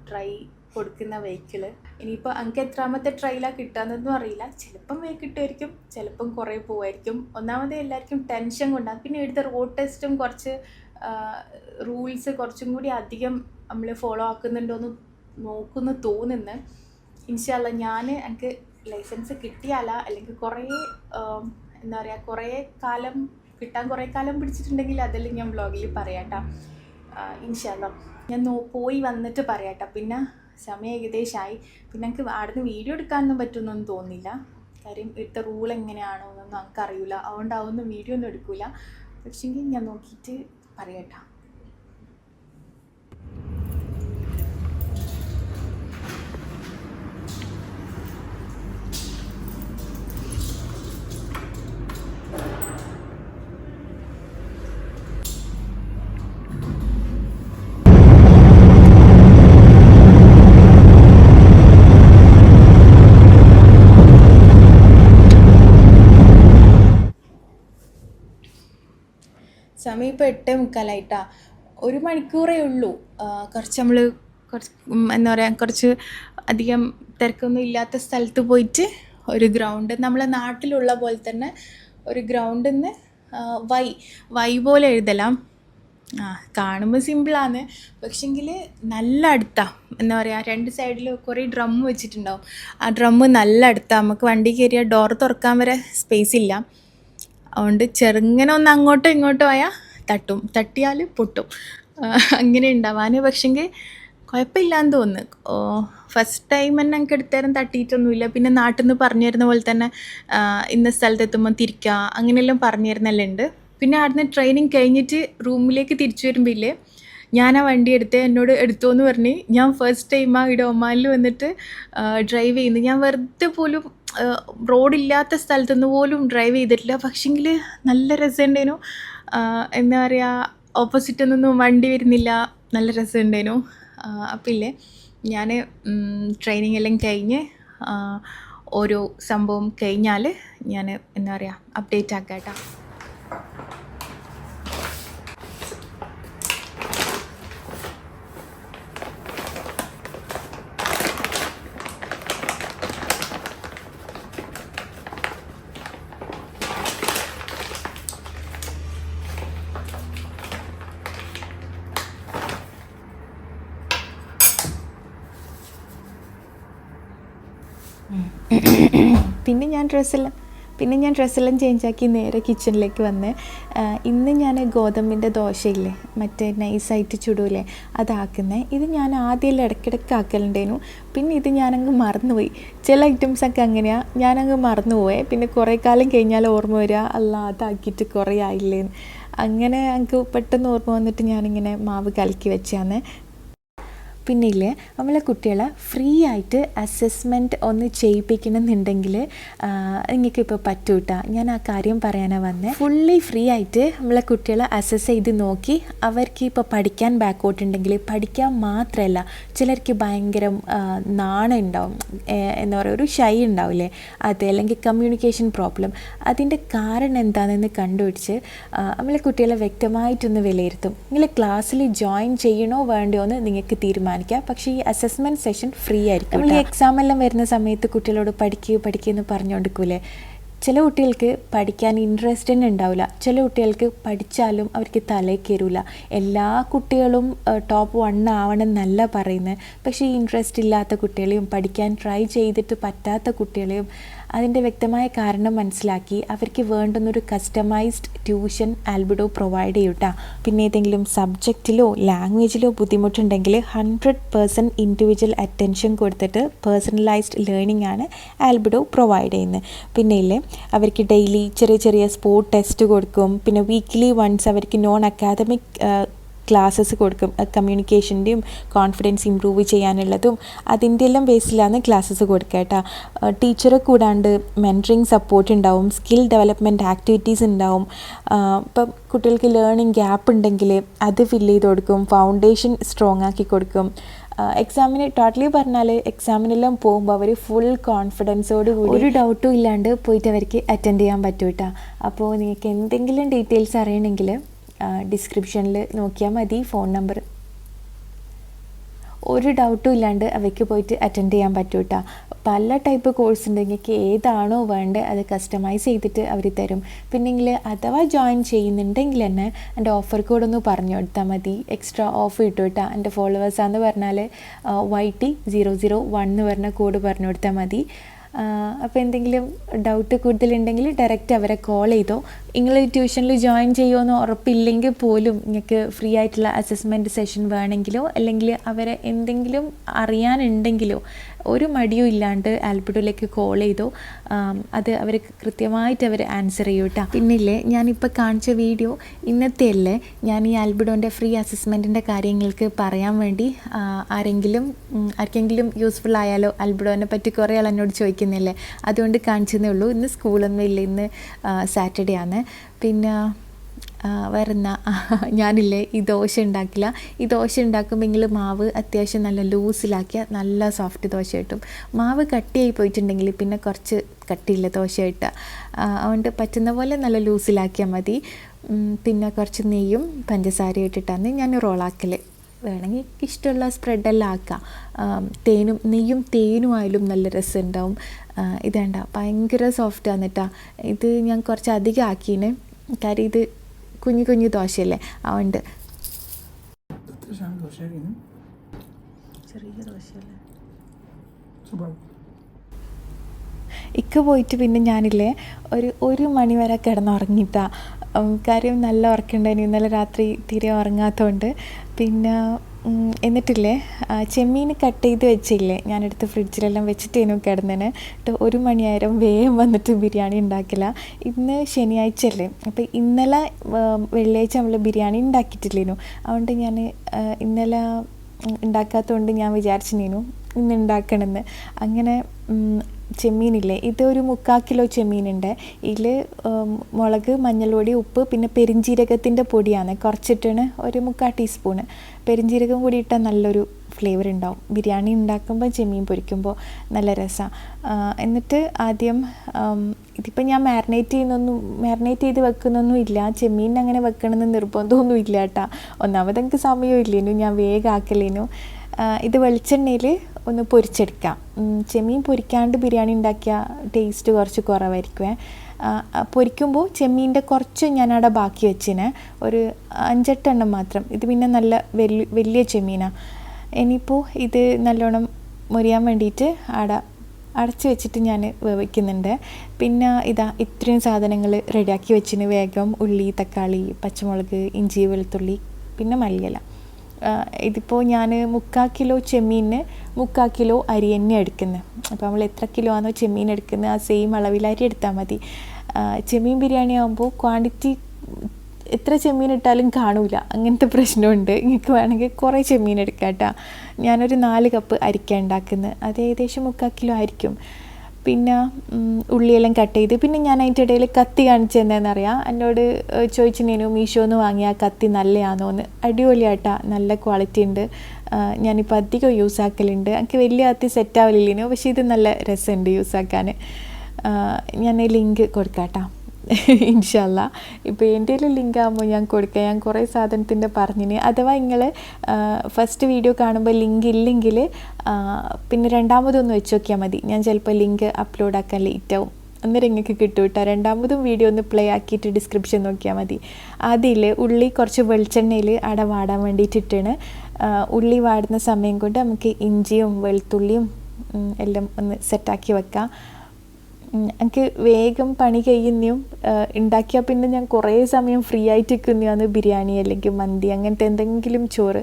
ട്രൈ കൊടുക്കുന്ന വെഹിക്കിൾ ഇനിയിപ്പോൾ എനിക്ക് എത്രാമത്തെ ട്രയലാണ് കിട്ടാന്നൊന്നും അറിയില്ല. ചിലപ്പം വേ കിട്ടുമായിരിക്കും ചിലപ്പം കുറേ പോവായിരിക്കും. ഒന്നാമതേ എല്ലാവർക്കും ടെൻഷൻ കൊണ്ടാണ് പിന്നെ ഇവിടുത്തെ റോഡ് ടെസ്റ്റും കുറച്ച് റൂൾസ് കുറച്ചും കൂടി അധികം നമ്മൾ ഫോളോ ആക്കുന്നുണ്ടോയെന്ന് നോക്കുന്നു തോന്നുന്നു. ഇൻഷാല്ല ഞാൻ എനിക്ക് ലൈസൻസ് കിട്ടിയാല അല്ലെങ്കിൽ കുറേ എന്താ പറയുക കുറേ കാലം കിട്ടാൻ കുറേ കാലം പിടിച്ചിട്ടുണ്ടെങ്കിൽ അതെല്ലാം ഞാൻ വ്ളോഗിൽ പറയാട്ടാ. ഇൻഷാല്ല ഞാൻ നോ പോയി വന്നിട്ട് പറയാട്ടാ. പിന്നെ സമയം ഏകദേശമായി പിന്നെ എനിക്ക് അവിടുന്ന് വീഡിയോ എടുക്കാനൊന്നും പറ്റുമെന്നൊന്നും തോന്നില്ല. കാര്യം ഇവിടുത്തെ റൂൾ എങ്ങനെയാണോ എന്നൊന്നും നമുക്ക് അറിയില്ല അതുകൊണ്ട് അതൊന്നും വീഡിയോ ഒന്നും എടുക്കില്ല പക്ഷേങ്കിൽ ഞാൻ നോക്കിയിട്ട് പറയാട്ടാ. സമയം ഇപ്പോൾ എട്ടേ മുക്കാലായിട്ടാ ഒരു മണിക്കൂറേ ഉള്ളൂ. കുറച്ച് നമ്മൾ കുറച്ച് എന്താ പറയുക കുറച്ച് അധികം തിരക്കൊന്നും ഇല്ലാത്ത സ്ഥലത്ത് പോയിട്ട് ഒരു ഗ്രൗണ്ട് നമ്മളെ നാട്ടിലുള്ള പോലെ തന്നെ ഒരു ഗ്രൗണ്ടിൽ നിന്ന് വൈ വൈ പോലെ എഴുതലാം. ആ കാണുമ്പോൾ സിമ്പിളാണ് പക്ഷെങ്കിൽ നല്ല അടുത്താണ് എന്താ പറയുക രണ്ട് സൈഡിൽ കുറേ ഡ്രം വെച്ചിട്ടുണ്ടാവും. ആ ഡ്രം നല്ല അടുത്താണ് നമുക്ക് വണ്ടി കയറിയാൽ ഡോർ തുറക്കാൻ വരെ സ്പേസ് ഇല്ല. അതുകൊണ്ട് ചെറുങ്ങനെ ഒന്ന് അങ്ങോട്ടോ ഇങ്ങോട്ടോ ആയാൽ തട്ടും. തട്ടിയാൽ പൊട്ടും. അങ്ങനെ ഉണ്ടാവാൻ പക്ഷെങ്കിൽ കുഴപ്പമില്ലാന്ന് തോന്നുന്നു ഓ ഫസ്റ്റ് ടൈം തന്നെ എനിക്ക് എടുത്തേരം തട്ടിയിട്ടൊന്നുമില്ല. പിന്നെ നാട്ടിൽ നിന്ന് പറഞ്ഞു തരുന്ന പോലെ തന്നെ ഇന്ന സ്ഥലത്ത് എത്തുമ്പോൾ തിരിക്കുക അങ്ങനെയെല്ലാം പറഞ്ഞു തരുന്നെല്ലാം ഉണ്ട് പിന്നെ അവിടുന്ന് ട്രെയിനിങ് കഴിഞ്ഞിട്ട് റൂമിലേക്ക് തിരിച്ചു വരുമ്പോൾ ഞാൻ ആ വണ്ടി എടുത്ത് എന്നോട് എടുത്തു എന്ന് പറഞ്ഞ് ഞാൻ ഫസ്റ്റ് ടൈമാണ് ഇവിടെ ഒമാനിൽ വന്നിട്ട് ഡ്രൈവ് ചെയ്യുന്നു ഞാൻ വെറുതെ പോലും റോഡില്ലാത്ത സ്ഥലത്തുനിന്ന് പോലും ഡ്രൈവ് ചെയ്തിട്ടില്ല. പക്ഷേങ്കിൽ നല്ല രസമുണ്ടേനു. എന്താ പറയുക ഓപ്പോസിറ്റ് നിന്നും വണ്ടി വരുന്നില്ല. നല്ല രസമുണ്ടേനു. അപ്പം ഇല്ലേ ഞാൻ ട്രെയിനിങ് എല്ലാം കഴിഞ്ഞ് ഓരോ സംഭവം കഴിഞ്ഞാൽ ഞാൻ എന്താ പറയുക അപ്ഡേറ്റ് ആക്കാം കേട്ടോ പിന്നെ ഞാൻ ഡ്രസ്സെല്ലാം പിന്നെ ഞാൻ ഡ്രസ്സെല്ലാം ചേഞ്ചാക്കി നേരെ കിച്ചണിലേക്ക് വന്ന് ഇന്ന് ഞാൻ ഗോതമ്പിന്റെ ദോശയില്ലേ മറ്റേ നൈസായിട്ട് ചുടൂലേ അതാക്കുന്നത് ഇത് ഞാൻ ആദ്യം ഇടയ്ക്കിടയ്ക്ക് ആക്കലുണ്ടേനു പിന്നെ ഇത് ഞാനങ്ങ് മറന്നുപോയി. ചില ഐറ്റംസൊക്കെ അങ്ങനെയാണ് ഞാനങ്ങ് മറന്നുപോയേ. പിന്നെ കുറേ കാലം കഴിഞ്ഞാൽ ഓർമ്മ വരിക അല്ല അതാക്കിയിട്ട് കുറേ ആയില്ലേന്ന്. അങ്ങനെ എനിക്ക് പെട്ടെന്ന് ഓർമ്മ വന്നിട്ട് ഞാനിങ്ങനെ മാവ് കലക്കി വെച്ചാന്ന്. പിന്നെ ഇല്ലേ നമ്മളെ കുട്ടികളെ ഫ്രീ ആയിട്ട് അസസ്മെന്റ് ഒന്ന് ചെയ്യിപ്പിക്കണമെന്നുണ്ടെങ്കിൽ നിങ്ങൾക്ക് ഇപ്പോൾ പറ്റൂട്ടാ. ഞാൻ ആ കാര്യം പറയാനാണ് വന്നത് ഫുള്ളി ഫ്രീ ആയിട്ട് നമ്മളെ കുട്ടികളെ അസസ് ചെയ്ത് നോക്കി അവർക്ക് ഇപ്പോൾ പഠിക്കാൻ ബാക്കോട്ട് ഉണ്ടെങ്കിൽ പഠിക്കാൻ മാത്രമല്ല ചിലർക്ക് ഭയങ്കര നാണം ഉണ്ടാവും. എന്താ പറയുക ഒരു ഷൈ ഉണ്ടാവില്ലേ? അത് അല്ലെങ്കിൽ കമ്മ്യൂണിക്കേഷൻ പ്രോബ്ലം അതിന്റെ കാരണം എന്താണെന്ന് കണ്ടുപിടിച്ച് നമ്മളെ കുട്ടികളെ വ്യക്തമായിട്ടൊന്ന് വിലയിരുത്തും. നിങ്ങൾ ക്ലാസ്സിൽ ജോയിൻ ചെയ്യണോ വേണ്ടയോ എന്ന് നിങ്ങൾക്ക് തീരുമാനിക്കാം. പക്ഷേ ഈ അസസ്മെന്റ് സെഷൻ ഫ്രീ ആയിരിക്കും. നമ്മൾ ഈ എക്സാം എല്ലാം വരുന്ന സമയത്ത് കുട്ടികളോട് പഠിക്കുക പഠിക്കുക എന്ന് പറഞ്ഞുകൊണ്ടിരിക്കൂലേ ചില കുട്ടികൾക്ക് പഠിക്കാൻ ഇൻട്രസ്റ്റ് തന്നെ ഉണ്ടാവില്ല ചില കുട്ടികൾക്ക് പഠിച്ചാലും അവർക്ക് തലയിൽ കയറില്ല എല്ലാ കുട്ടികളും ടോപ്പ് വൺ ആവണം എന്നല്ല പറയുന്നത്. പക്ഷേ ഇൻട്രസ്റ്റ് ഇല്ലാത്ത കുട്ടികളെയും പഠിക്കാൻ ട്രൈ ചെയ്തിട്ട് പറ്റാത്ത കുട്ടികളെയും അതിന്റെ വ്യക്തമായ കാരണം മനസ്സിലാക്കി അവർക്ക് വേണ്ടുന്നൊരു കസ്റ്റമൈസ്ഡ് ട്യൂഷൻ ആൽബിഡോ പ്രൊവൈഡ് ചെയ്യൂട്ടാ. പിന്നെ ഏതെങ്കിലും സബ്ജക്റ്റിലോ ലാംഗ്വേജിലോ ബുദ്ധിമുട്ടുണ്ടെങ്കിൽ ഹൺഡ്രഡ് പേഴ്സന്റ് ഇൻഡിവിജ്വൽ അറ്റൻഷൻ കൊടുത്തിട്ട് പേഴ്സണലൈസ്ഡ് ലേണിംഗ് ആണ് ആൽബിഡോ പ്രൊവൈഡ് ചെയ്യുന്നത്. പിന്നെ ഇല്ലേ അവർക്ക് ഡെയിലി ചെറിയ ചെറിയ സ്പോർട്ട് ടെസ്റ്റ് കൊടുക്കും. പിന്നെ വീക്ക്ലി വൺസ് അവർക്ക് നോൺ അക്കാദമിക് ക്ലാസ്സസ് കൊടുക്കും. കമ്മ്യൂണിക്കേഷന്റെയും കോൺഫിഡൻസ് ഇമ്പ്രൂവ് ചെയ്യാനുള്ളതും അതിന്റെ എല്ലാം ബേസിലാണ് ക്ലാസ്സസ് കൊടുക്കുക കേട്ടോ. ടീച്ചറെ കൂടാണ്ട് മെന്ററിങ് സപ്പോർട്ട് ഉണ്ടാവും. സ്കിൽ ഡെവലപ്മെന്റ് ആക്ടിവിറ്റീസ് ഉണ്ടാവും. ഇപ്പം കുട്ടികൾക്ക് ലേണിംഗ് ഗ്യാപ്പ് ഉണ്ടെങ്കിൽ അത് ഫില്ല് ചെയ്ത് കൊടുക്കും. ഫൗണ്ടേഷൻ സ്ട്രോങ് ആക്കി കൊടുക്കും. എക്സാമിന് ടോട്ടലി പറഞ്ഞാൽ എക്സാമിനെല്ലാം പോകുമ്പോൾ അവർ ഫുൾ കോൺഫിഡൻസോട് കൂടി ഒരു ഡൗട്ടും ഇല്ലാണ്ട് പോയിട്ട് അവർക്ക് അറ്റൻഡ് ചെയ്യാൻ പറ്റൂട്ടാ അപ്പോൾ നിങ്ങൾക്ക് എന്തെങ്കിലും ഡീറ്റെയിൽസ് അറിയണമെങ്കിൽ ഡിസ്ക്രിപ്ഷനിൽ നോക്കിയാൽ മതി ഫോൺ നമ്പർ ഒരു ഡൗട്ടും ഇല്ലാണ്ട് അവയ്ക്ക് പോയിട്ട് അറ്റൻഡ് ചെയ്യാൻ പറ്റും കേട്ടോ പല ടൈപ്പ് കോഴ്സ് ഉണ്ട് നിങ്ങൾക്ക് ഏതാണോ വേണ്ടത് അത് കസ്റ്റമൈസ് ചെയ്തിട്ട് അവർ തരും. പിന്നെങ്കിൽ അഥവാ ജോയിൻ ചെയ്യുന്നുണ്ടെങ്കിൽ തന്നെ എന്റെ ഓഫർ കോഡ് ഒന്ന് പറഞ്ഞു കൊടുത്താൽ മതി. എക്സ്ട്രാ ഓഫ് കിട്ടും കേട്ടോ എന്റെ ഫോളോവേഴ്സാന്ന് പറഞ്ഞാൽ Y T zero zero one എന്ന് പറഞ്ഞ കോഡ് പറഞ്ഞു കൊടുത്താൽ മതി. അപ്പോൾ എന്തെങ്കിലും ഡൗട്ട് കൂടുതലുണ്ടെങ്കിൽ ഡയറക്റ്റ് അവരെ കോൾ ചെയ്തോ നിങ്ങൾ ട്യൂഷനിൽ ജോയിൻ ചെയ്യുമെന്ന് ഉറപ്പില്ലെങ്കിൽ പോലും നിങ്ങൾക്ക് ഫ്രീ ആയിട്ടുള്ള അസസ്മെന്റ് സെഷൻ വേണമെങ്കിലോ അല്ലെങ്കിൽ അവരെ എന്തെങ്കിലും അറിയാനുണ്ടെങ്കിലോ ഒരു മടിയും ഇല്ലാണ്ട് ആൽബിഡോയിലേക്ക് കോൾ ചെയ്തോ അത് അവർ കൃത്യമായിട്ട് അവർ ആൻസർ ചെയ്യും കേട്ടോ പിന്നില്ലേ ഞാനിപ്പോൾ കാണിച്ച വീഡിയോ ഇന്നത്തെ അല്ലേ ഞാൻ ഈ ആൽബിഡോന്റെ ഫ്രീ അസസ്മെന്റിന്റെ കാര്യങ്ങൾക്ക് പറയാൻ വേണ്ടി ആരെങ്കിലും ആർക്കെങ്കിലും യൂസ്ഫുൾ ആയാലോ ആൽബിഡോനെ പറ്റി കുറേ ആൾ എന്നോട് ചോദിക്കുന്നില്ലേ? അതുകൊണ്ട് കാണിച്ചതേ ഉള്ളൂ. ഇന്ന് സ്കൂളൊന്നും ഇല്ല ഇന്ന് സാറ്റർഡേ ആണ്. പിന്നെ വരുന്ന ഞാനില്ലേ ഈ ദോശ ഉണ്ടാക്കില്ല. ഈ ദോശ ഉണ്ടാക്കുമ്പോൾ നിങ്ങൾ മാവ് അത്യാവശ്യം നല്ല ലൂസിലാക്കിയ നല്ല സോഫ്റ്റ് ദോശ കിട്ടും. മാവ് കട്ടിയായി പോയിട്ടുണ്ടെങ്കിൽ പിന്നെ കുറച്ച് കട്ടിയില്ല ദോശ കിട്ടുക. അതുകൊണ്ട് പറ്റുന്ന പോലെ നല്ല ലൂസിലാക്കിയാൽ മതി. പിന്നെ കുറച്ച് നെയ്യും പഞ്ചസാരയും ഇട്ടിട്ടാണ് ഞാൻ റോളാക്കൽ വേണമെങ്കിൽ ഇഷ്ടമുള്ള സ്പ്രെഡെല്ലാം ആക്കാം. തേനും നെയ്യും തേനും ആയാലും നല്ല രസമുണ്ടാവും. ഇതേണ്ട ഭയങ്കര സോഫ്റ്റാണ് കേട്ടോ ഇത് ഞാൻ കുറച്ച് അധികം ആക്കീന്. കാര്യം ഇത് കുഞ്ഞു കുഞ്ഞു ദോശയല്ലേ? അതുകൊണ്ട്. ചെറിയ ദോശയല്ലേ? ഇക്ക പോയിട്ട് പിന്നെ ഞാനില്ലേ ഒരു ഒരു മണി വരെ കിടന്നുറങ്ങിയിട്ടാ. കാര്യം നല്ല ഉറക്കമുണ്ടായിരുന്നു. ഇന്നലെ രാത്രി തീരെ ഉറങ്ങാത്തതുകൊണ്ട് പിന്നെ എന്നിട്ടില്ലേ? ചെമ്മീൻ കട്ട് ചെയ്ത് വെച്ചില്ലേ? ഞാനെടുത്ത് ഫ്രിഡ്ജിലെല്ലാം വെച്ചിട്ടേനു കിടന്നേന്. എന്നിട്ട് ഒരു മണിയായിരം വേഗം വന്നിട്ട് ബിരിയാണി ഉണ്ടാക്കില്ല ഇന്ന് ശനിയാഴ്ച അല്ലേ അപ്പോൾ ഇന്നലെ വെള്ളിയാഴ്ച നമ്മൾ ബിരിയാണി ഉണ്ടാക്കിയിട്ടില്ലേനു അതുകൊണ്ട് ഞാൻ ഇന്നലെ ഉണ്ടാക്കാത്തതുകൊണ്ട് ഞാൻ വിചാരിച്ചിനേനു ഇന്ന് ഉണ്ടാക്കണമെന്ന് അങ്ങനെ ചെമ്മീനില്ലേ? ഇത് ഒരു മുക്കാൽ കിലോ ചെമ്മീനുണ്ട്. ഇതിൽ മുളക് മഞ്ഞൾപ്പൊടി ഉപ്പ് പിന്നെ പെരിഞ്ജീരകത്തിന്റെ പൊടിയാണ്. കുറച്ചിട്ടാണ് ഒരു മുക്കാൽ ടീസ്പൂണ്. പെരിഞ്ജീരകം കൂടി ഇട്ടാൽ നല്ലൊരു ഫ്ലേവർ ഉണ്ടാവും. ബിരിയാണി ഉണ്ടാക്കുമ്പോൾ ചെമ്മീൻ പൊരിക്കുമ്പോൾ നല്ല രസമാണ് എന്നിട്ട് ആദ്യം ഇതിപ്പോൾ ഞാൻ മാരിനേറ്റ് ചെയ്യുന്നൊന്നും മാരിനേറ്റ് ചെയ്ത് വെക്കുന്നൊന്നും ഇല്ല. ചെമ്മീൻ അങ്ങനെ വെക്കണമെന്ന് നിർബന്ധമൊന്നും ഇല്ല കേട്ടോ. ഒന്നാമത് എനിക്ക് സമയം ഇല്ലേനു ഞാൻ വേഗം ആക്കലേനു. ഇത് വെളിച്ചെണ്ണയിൽ ഒന്ന് പൊരിച്ചെടുക്കാം ചെമ്മീൻ പൊരിക്കാണ്ട് ബിരിയാണി ഉണ്ടാക്കിയ ടേസ്റ്റ് കുറച്ച് കുറവായിരിക്കുമേ പൊരിക്കുമ്പോൾ ചെമ്മീന്റെ കുറച്ച് ഞാനവിടെ ബാക്കി വെച്ചിന്. ഒരു അഞ്ചെട്ടെണ്ണം മാത്രം. ഇത് പിന്നെ നല്ല വലിയ വലിയ ചെമ്മീനാണ് ഇനിയിപ്പോൾ ഇത് നല്ലോണം മുറിയാൻ വേണ്ടിയിട്ട് അവിടെ അടച്ച് വെച്ചിട്ട് ഞാൻ വേവിക്കുന്നുണ്ട്. പിന്നെ ഇതാ ഇത്രയും സാധനങ്ങൾ റെഡിയാക്കി വെച്ചിന്. വേഗം ഉള്ളി തക്കാളി പച്ചമുളക് ഇഞ്ചി വെളുത്തുള്ളി പിന്നെ മല്ലിയില. ഇതിപ്പോൾ ഞാൻ മുക്കാൽ കിലോ ചെമ്മീനിന് മുക്കാൽ കിലോ അരി തന്നെ എടുക്കുന്നത് അപ്പോൾ നമ്മൾ എത്ര കിലോ ആണോ ചെമ്മീൻ എടുക്കുന്നത് ആ സെയിം അളവിൽ അരി എടുത്താൽ മതി. ചെമ്മീൻ ബിരിയാണി ആകുമ്പോൾ ക്വാണ്ടിറ്റി എത്ര ചെമ്മീൻ ഇട്ടാലും കാണൂല. അങ്ങനത്തെ പ്രശ്നമുണ്ട്. നിങ്ങൾക്ക് വേണമെങ്കിൽ കുറേ ചെമ്മീൻ എടുക്കാം കേട്ടോ ഞാനൊരു നാല് കപ്പ് അരിക്ക ഉണ്ടാക്കുന്നത് അത് ഏകദേശം മുക്കാൽ കിലോ ആയിരിക്കും. പിന്നെ ഉള്ളിയെല്ലാം കട്ട് ചെയ്ത്. പിന്നെ ഞാൻ അതിന്റെ ഇടയിൽ കത്തി കാണിച്ചു തന്നതെന്നറിയാം എന്നോട് ചോദിച്ചിനേനു മീഷോന്ന് വാങ്ങിയ കത്തി നല്ലതാണോ എന്ന്. അടിപൊളിയായിട്ടാ. നല്ല ക്വാളിറ്റി ഉണ്ട്. ഞാനിപ്പോൾ അധികം യൂസ് ആക്കലുണ്ട്. എനിക്ക് വലിയ കത്തി സെറ്റ് ആവലില്ലേനു? പക്ഷേ ഇത് നല്ല രസമുണ്ട് യൂസ് ആക്കാൻ. ഞാൻ ലിങ്ക് കൊടുക്കാം കേട്ടോ ഇൻഷല്ല ഇപ്പോൾ എന്റെ ലിങ്ക് ആകുമ്പോൾ ഞാൻ കൊടുക്കാം. ഞാൻ കുറേ സാധനത്തിന്റെ പറഞ്ഞിന്. അഥവാ നിങ്ങൾ ഫസ്റ്റ് വീഡിയോ കാണുമ്പോൾ ലിങ്ക് ഇല്ലെങ്കിൽ പിന്നെ രണ്ടാമതൊന്ന് വെച്ച് നോക്കിയാൽ മതി. ഞാൻ ചിലപ്പോൾ ലിങ്ക് അപ്ലോഡ് ആക്കാൻ ലേറ്റ് ആവും. അന്നേരം നിങ്ങൾക്ക് കിട്ടും കേട്ടോ രണ്ടാമതും വീഡിയോ ഒന്ന് പ്ലേ ആക്കിയിട്ട് ഡിസ്ക്രിപ്ഷൻ നോക്കിയാൽ മതി. അതിൽ ഉള്ളി കുറച്ച് വെളിച്ചെണ്ണയിൽ അട വാടാൻ വേണ്ടിയിട്ട് ഇട്ടാണ് ഉള്ളി വാടുന്ന സമയം കൊണ്ട് നമുക്ക് ഇഞ്ചിയും വെളുത്തുള്ളിയും എല്ലാം ഒന്ന് സെറ്റാക്കി വെക്കാം. എനിക്ക് വേഗം പണി കഴിയുന്നതും ഉണ്ടാക്കിയാൽ പിന്നെ ഞാൻ കുറേ സമയം ഫ്രീ ആയിട്ട് നിൽക്കുന്നതാണ് ബിരിയാണി അല്ലെങ്കിൽ മന്തി അങ്ങനത്തെ എന്തെങ്കിലും ചോറ്.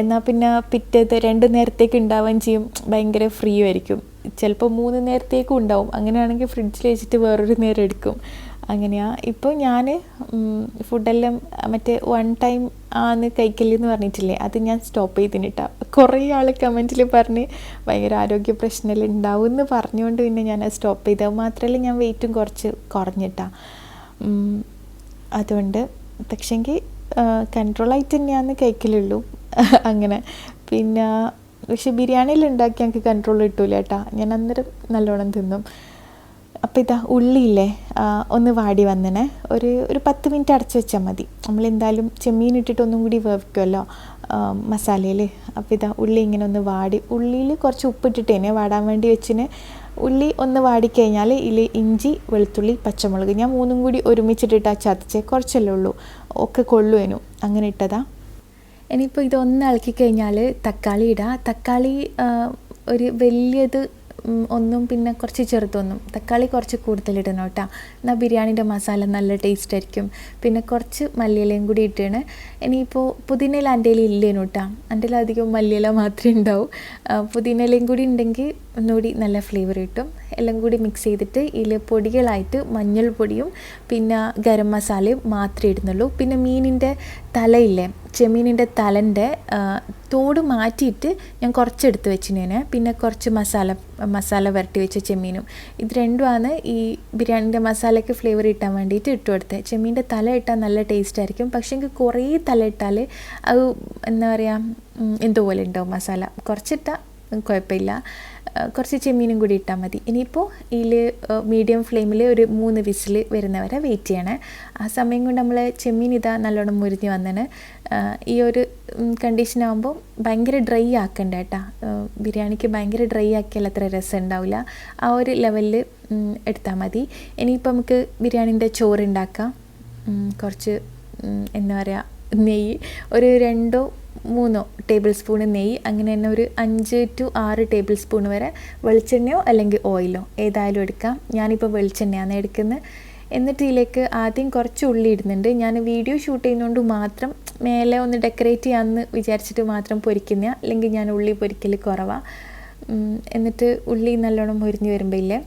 എന്നാൽ പിന്നെ പിറ്റേത്തെ രണ്ട് നേരത്തേക്ക് ഉണ്ടാവുകയും ചെയ്യും. ഭയങ്കര ഫ്രീ ആയിരിക്കും. ചിലപ്പോൾ മൂന്ന് നേരത്തേക്കും ഉണ്ടാവും. അങ്ങനെയാണെങ്കിൽ ഫ്രിഡ്ജിൽ വെച്ചിട്ട് വേറൊരു നേരം എടുക്കും. അങ്ങനെയാ. ഇപ്പോൾ ഞാൻ ഫുഡെല്ലാം മറ്റേ വൺ ടൈം ആന്ന് കഴിക്കലെന്ന് പറഞ്ഞിട്ടില്ലേ? അത് ഞാൻ സ്റ്റോപ്പ് ചെയ്തിട്ടാ കുറേ ആൾ കമന്റിൽ പറഞ്ഞ് ഭയങ്കര ആരോഗ്യ പ്രശ്നമെല്ലാം ഉണ്ടാവും എന്ന് പറഞ്ഞുകൊണ്ട് പിന്നെ ഞാൻ സ്റ്റോപ്പ് ചെയ്തത് മാത്രമല്ല ഞാൻ വെയിറ്റും കുറച്ച് കുറഞ്ഞിട്ടാ. അതുകൊണ്ട് പക്ഷേങ്കിൽ കൺട്രോളായിട്ട് തന്നെയാണ് കഴിക്കലുള്ളൂ. അങ്ങനെ. പിന്നെ പക്ഷെ ബിരിയാണിയിൽ ഉണ്ടാക്കി എനിക്ക് കൺട്രോൾ കിട്ടൂല കേട്ടാ. ഞാൻ അന്നേരം നല്ലോണം തിന്നും. അപ്പോൾ ഇതാ ഉള്ളിയില്ലേ ഒന്ന് വാടി വന്നിനെ. ഒരു ഒരു പത്ത് മിനിറ്റ് അടച്ചു വെച്ചാൽ മതി. നമ്മൾ എന്തായാലും ചെമ്മീൻ ഇട്ടിട്ട് ഒന്നും കൂടി വേവിക്കുമല്ലോ മസാലയിൽ അപ്പോൾ ഇതാ ഉള്ളി ഇങ്ങനെ ഒന്ന് വാടി ഉള്ളിയിൽ കുറച്ച് ഉപ്പിട്ടിട്ടേനെ വാടാൻ വേണ്ടി വെച്ചിന്. ഉള്ളി ഒന്ന് വാടിക്കഴിഞ്ഞാൽ ഇതിൽ ഇഞ്ചി വെളുത്തുള്ളി പച്ചമുളക് ഞാൻ മൂന്നും കൂടി ഒരുമിച്ചിട്ടിട്ടാ ചതച്ചേ കുറച്ചല്ലേ ഉള്ളൂ. ഒക്കെ കൊള്ളുവേനു. അങ്ങനെ ഇട്ടതാ. ഇനിയിപ്പോൾ ഇതൊന്ന് ഇളക്കി കഴിഞ്ഞാൽ തക്കാളി ഇടാം. തക്കാളി ഒരു വലിയത് ഒന്നും പിന്നെ കുറച്ച് ചെറുതൊന്നും തക്കാളി കുറച്ച് കൂടുതലിടണം കേട്ടോ. എന്നാൽ ബിരിയാണിന്റെ മസാല നല്ല ടേസ്റ്റ് ആയിരിക്കും. പിന്നെ കുറച്ച് മല്ലിയിലയും കൂടി ഇട്ടാണ്. ഇനിയിപ്പോൾ പുതിനയില എന്റെ കയ്യിൽ ഇല്ലേനു കേട്ടോ. എന്റെ അധികം മല്ലിയില മാത്രമേ ഉണ്ടാവും. പുതിനയിലയും കൂടി ഉണ്ടെങ്കിൽ ഒന്നുകൂടി നല്ല ഫ്ലേവർ കിട്ടും. എല്ലാം കൂടി മിക്സ് ചെയ്തിട്ട് ഇതിൽ പൊടികളായിട്ട് മഞ്ഞൾപ്പൊടിയും പിന്നെ ഗരം മസാലയും മാത്രമേ ഇടുന്നുള്ളൂ. പിന്നെ മീനിന്റെ തലയില്ലേ ചെമ്മീനിന്റെ തലന്റെ തോട് മാറ്റിയിട്ട് ഞാൻ കുറച്ചെടുത്ത് വെച്ചിനേനെ. പിന്നെ കുറച്ച് മസാല മസാല വരട്ടി വെച്ച ചെമ്മീനും. ഇത് രണ്ടുമാണ് ഈ ബിരിയാണിന്റെ മസാലയ്ക്ക് ഫ്ലേവർ കിട്ടാൻ വേണ്ടിയിട്ട് ഇട്ട് കൊടുത്തത് ചെമ്മീന്റെ തല ഇട്ടാൽ നല്ല ടേസ്റ്റ് ആയിരിക്കും. പക്ഷേ എനിക്ക് കുറേ തല ഇട്ടാൽ അത് എന്താ പറയുക എന്തോ പോലെ ഉണ്ടാവും മസാല? കുറച്ചിട്ടാൽ കുഴപ്പമില്ല. കുറച്ച് ചെമ്മീനും കൂടി ഇട്ടാൽ മതി. ഇനിയിപ്പോൾ ഇതിൽ മീഡിയം ഫ്ലെയിമിൽ ഒരു മൂന്ന് വിസിൽ വരുന്നവരെ വെയിറ്റ് ചെയ്യണേ. ആ സമയം കൊണ്ട് നമ്മൾ ചെമ്മീൻ ഇതാ നല്ലോണം മുരിഞ്ഞ് വന്നന്. ഈ ഒരു കണ്ടീഷൻ ആകുമ്പോൾ ഭയങ്കര ഡ്രൈ ആക്കണ്ട കേട്ടാ. ബിരിയാണിക്ക് ഭയങ്കര ഡ്രൈ ആക്കിയാൽ അത്ര രസം ഉണ്ടാവില്ല. ആ ഒരു ലെവലിൽ എടുത്താൽ മതി. ഇനിയിപ്പോൾ നമുക്ക് ബിരിയാണീന്റെ ചോറ് ഉണ്ടാക്കാം. കുറച്ച് എന്താ പറയുക നെയ്യ്. ഒരു രണ്ടോ മൂന്നോ ടേബിൾ സ്പൂൺ നെയ്യ് അങ്ങനെ തന്നെ ഒരു അഞ്ച് ടു ആറ് ടേബിൾ സ്പൂൺ വരെ വെളിച്ചെണ്ണയോ അല്ലെങ്കിൽ ഓയിലോ ഏതായാലും എടുക്കാം. ഞാനിപ്പോൾ വെളിച്ചെണ്ണയാണ് എടുക്കുന്നത്. എന്നിട്ട് ഇതിലേക്ക് ആദ്യം കുറച്ച് ഉള്ളി ഇടുന്നുണ്ട്. ഞാൻ വീഡിയോ ഷൂട്ട് ചെയ്യുന്നതുകൊണ്ട് മാത്രം മേലെ ഒന്ന് ഡെക്കറേറ്റ് ചെയ്യാമെന്ന് വിചാരിച്ചിട്ട് മാത്രം പൊരിക്കുന്ന. അല്ലെങ്കിൽ ഞാൻ ഉള്ളി പൊരിക്കൽ കുറവാണ് എന്നിട്ട് ഉള്ളി നല്ലോണം മുരിഞ്ഞ് വരുമ്പോൾ ഇല്ലേ?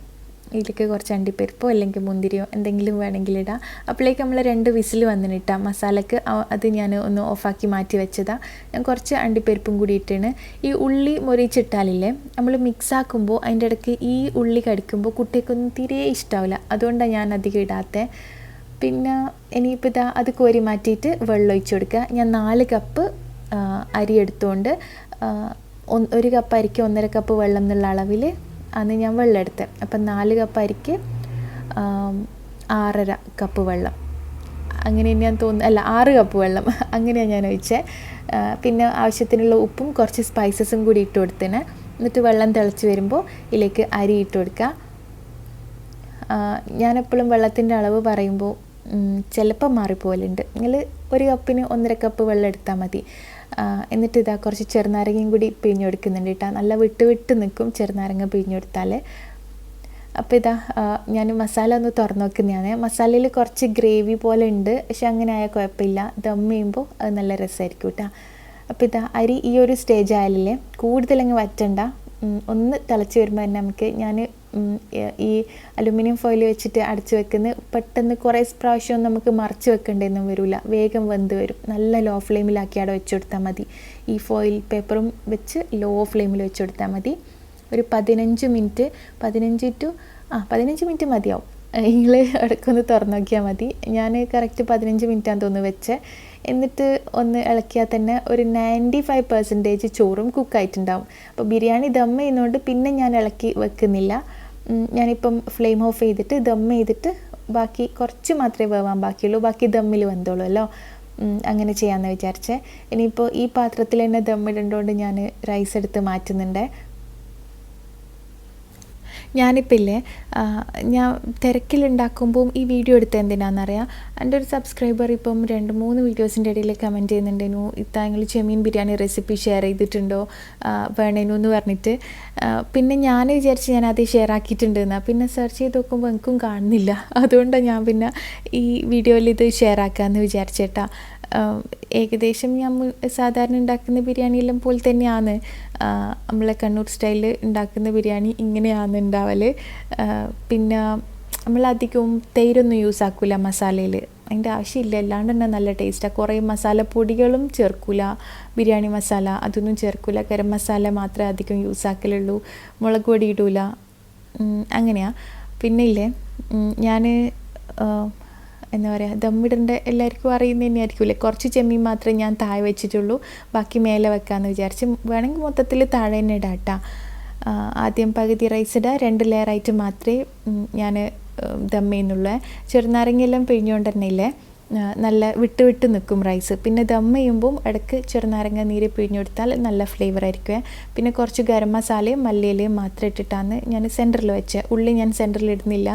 ഇതിലേക്ക് കുറച്ച് അണ്ടിപ്പരിപ്പോ അല്ലെങ്കിൽ മുന്തിരിയോ എന്തെങ്കിലും വേണമെങ്കിൽ ഇടാം. അപ്പോഴേക്ക് നമ്മൾ രണ്ട് വിസിൽ വന്നിന് ഇട്ടാം. മസാലക്ക് അത് ഞാൻ ഒന്ന് ഓഫാക്കി മാറ്റി വെച്ചതാണ് ഞാൻ കുറച്ച് അണ്ടിപ്പരിപ്പും കൂടി ഇട്ടാണ്. ഈ ഉള്ളി മൊരിച്ചിട്ടാലില്ലേ നമ്മൾ മിക്സ് ആക്കുമ്പോൾ അതിന്റെ ഇടയ്ക്ക് ഈ ഉള്ളി കടിക്കുമ്പോൾ കുട്ടികൾക്കൊന്നും തീരെ ഇഷ്ടാവില്ല. അതുകൊണ്ടാണ് ഞാൻ അധികം ഇടാത്തത് പിന്നെ ഇനിയിപ്പോൾ ഇതാ അത് കോരി മാറ്റിയിട്ട് വെള്ളം ഒഴിച്ചു കൊടുക്കുക. ഞാൻ നാല് കപ്പ് അരി എടുത്തുകൊണ്ട് ഒരു കപ്പ് അരിക്ക് ഒന്നര കപ്പ് വെള്ളം എന്നുള്ള അളവിൽ അന്ന് ഞാൻ വെള്ളം എടുത്തത് അപ്പം നാല് കപ്പ് അരിക്ക് ആറര കപ്പ് വെള്ളം. അങ്ങനെ ഞാൻ തോന്നുന്നു അല്ല ആറ് കപ്പ് വെള്ളം. അങ്ങനെയാണ് ഞാൻ ഒഴിച്ചത് പിന്നെ ആവശ്യത്തിനുള്ള ഉപ്പും കുറച്ച് സ്പൈസസും കൂടി ഇട്ട് കൊടുത്തേനെ. എന്നിട്ട് വെള്ളം തിളച്ച് വരുമ്പോൾ ഇതിലേക്ക് അരി ഇട്ട് കൊടുക്കുക. ഞാനെപ്പോഴും വെള്ളത്തിന്റെ അളവ് പറയുമ്പോൾ ചിലപ്പോൾ മാറിപ്പോലുണ്ട് നിങ്ങൾ ഒരു കപ്പിന് ഒന്നര കപ്പ് വെള്ളം എടുത്താൽ മതി. എന്നിട്ട് ഇതാ കുറച്ച് ചെറുനാരങ്ങയും കൂടി പിഴിഞ്ഞെടുക്കുന്നുണ്ട് കേട്ടോ. നല്ല വിട്ട് വിട്ട് നിൽക്കും ചെറുനാരങ്ങ പിഴിഞ്ഞെടുത്താൽ അപ്പോൾ ഇതാ ഞാൻ മസാല ഒന്ന് തുറന്ന് നോക്കുന്നതാണ്. മസാലയിൽ കുറച്ച് ഗ്രേവി പോലെ ഉണ്ട് പക്ഷെ അങ്ങനെ ആയാൽ കുഴപ്പമില്ല. ദം ചെയ്യുമ്പോൾ അത് നല്ല രസമായിരിക്കും കേട്ടോ. അപ്പോൾ ഇതാ അരി ഈ ഒരു സ്റ്റേജ് ആയാലേ കൂടുതലങ്ങ് വറ്റണ്ട. ഒന്ന് തിളച്ച് വരുമ്പോൾ തന്നെ നമുക്ക് ഞാൻ ഈ അലുമിനിയം ഫോയിൽ വെച്ചിട്ട് അടച്ചു വെക്കുന്നത് പെട്ടെന്ന് കുറേ പ്രാവശ്യം നമുക്ക് മറച്ച് വെക്കേണ്ടതൊന്നും വരില്ല വേഗം വെന്ത് വരും. നല്ല ലോ ഫ്ലെയിമിലാക്കി അവിടെ വെച്ച് കൊടുത്താൽ മതി. ഈ ഫോയിൽ പേപ്പറും വെച്ച് ലോ ഫ്ലെയിമിൽ വെച്ച് കൊടുത്താൽ മതി. ഒരു പതിനഞ്ച് മിനിറ്റ് പതിനഞ്ച് ടു ആ പതിനഞ്ച് മിനിറ്റ് മതിയാവും. നിങ്ങൾ ഇടയ്ക്കൊന്ന് തുറന്നു നോക്കിയാൽ മതി. ഞാൻ കറക്റ്റ് പതിനഞ്ച് മിനിറ്റാന്ന് തോന്നുന്നു വെച്ച്. എന്നിട്ട് ഒന്ന് ഇളക്കിയാൽ തന്നെ ഒരു നയന്റി ഫൈവ് പെർസെന്റേജ് ചോറും കുക്കായിട്ടുണ്ടാവും അപ്പോൾ ബിരിയാണി ദം ചെയ്യുന്നതുകൊണ്ട് പിന്നെ ഞാൻ ഇളക്കി വെക്കുന്നില്ല. ഞാനിപ്പം ഫ്ലെയിം ഓഫ് ചെയ്തിട്ട് ദം ചെയ്തിട്ട് ബാക്കി കുറച്ച് മാത്രമേ വേവാൻ ബാക്കിയുള്ളൂ. ബാക്കി ദമ്മിൽ വെന്തോളൂല്ലോ അല്ലോ? അങ്ങനെ ചെയ്യാമെന്ന് വിചാരിച്ചേ. ഇനിയിപ്പോൾ ഈ പാത്രത്തിൽ തന്നെ ദമ്മിടേണ്ടതുകൊണ്ട് ഞാൻ റൈസ് എടുത്ത് മാറ്റുന്നുണ്ട്. ഞാനിപ്പോൾ ഞാൻ തിരക്കിലുണ്ടാക്കുമ്പോൾ ഈ വീഡിയോ എടുത്ത എന്തിനാണെന്നറിയാം എന്റെ ഒരു സബ്സ്ക്രൈബർ ഇപ്പം രണ്ട് മൂന്ന് വീഡിയോസിന്റെ ഇടയിൽ കമന്റ് ചെയ്യുന്നുണ്ടേനു ഇത്താങ്ങൾ ചെമ്മീൻ ബിരിയാണി റെസിപ്പി ഷെയർ ചെയ്തിട്ടുണ്ടോ? വേണേനു എന്ന് പറഞ്ഞിട്ട്. പിന്നെ ഞാൻ വിചാരിച്ച് ഞാൻ അത് ഷെയർ ആക്കിയിട്ടുണ്ട് എന്നാ പിന്നെ സെർച്ച് ചെയ്ത് നോക്കുമ്പോൾ എനിക്കും കാണുന്നില്ല. അതുകൊണ്ടാണ് ഞാൻ പിന്നെ ഈ വീഡിയോയിൽ ഇത് ഷെയർ ആക്കാമെന്ന് വിചാരിച്ചേട്ടാ. ഏകദേശം ഞാൻ സാധാരണ ഉണ്ടാക്കുന്ന ബിരിയാണിയെല്ലാം പോലെ തന്നെയാണ്. നമ്മളെ കണ്ണൂർ സ്റ്റൈലിൽ ഉണ്ടാക്കുന്ന ബിരിയാണി ഇങ്ങനെയാണ് ഉണ്ടാവൽ പിന്നെ നമ്മളധികവും തൈരൊന്നും യൂസ് ആക്കില്ല മസാലയിൽ അതിന്റെ ആവശ്യമില്ല. അല്ലാണ്ട് തന്നെ നല്ല ടേസ്റ്റാണ് കുറേ മസാലപ്പൊടികളും ചേർക്കില്ല ബിരിയാണി മസാല അതൊന്നും ചേർക്കില്ല ഗരം മസാല മാത്രമേ അധികം യൂസ് ആക്കലുള്ളൂ. മുളക് പൊടി ഇടൂല. അങ്ങനെയാണ് പിന്നെ ഇല്ലേ? ഞാൻ എന്താ പറയുക ദമ്മിടേണ്ട എല്ലാവർക്കും അറിയുന്ന തന്നെയായിരിക്കില്ലേ? കുറച്ച് ചെമ്മീൻ മാത്രമേ ഞാൻ താഴെ വെച്ചിട്ടുള്ളൂ. ബാക്കി മേലെ വെക്കാമെന്ന് വിചാരിച്ച് വേണമെങ്കിൽ മൊത്തത്തിൽ താഴെ തന്നെ ഇടാം ആദ്യം പകുതി റൈസ് ഇടുക രണ്ട് ലെയറായിട്ട് മാത്രമേ ഞാൻ ദം ചെറുനാരങ്ങയെല്ലാം പിഴിഞ്ഞുകൊണ്ട് തന്നെ ഇല്ലേ? നല്ല വിട്ട് വിട്ട് നിൽക്കും റൈസ് പിന്നെ ദം ചെയ്യുമ്പം ഇടയ്ക്ക് ചെറുനാരങ്ങ നീര് പിഴിഞ്ഞെടുത്താൽ നല്ല ഫ്ലേവർ ആയിരിക്കും. പിന്നെ കുറച്ച് ഗരം മസാലയും മല്ലിയിലയും മാത്രം ഇട്ടിട്ടാണ് ഞാൻ സെന്ററിൽ വെച്ചത് ഉള്ളി ഞാൻ സെന്ററിൽ ഇടുന്നില്ല.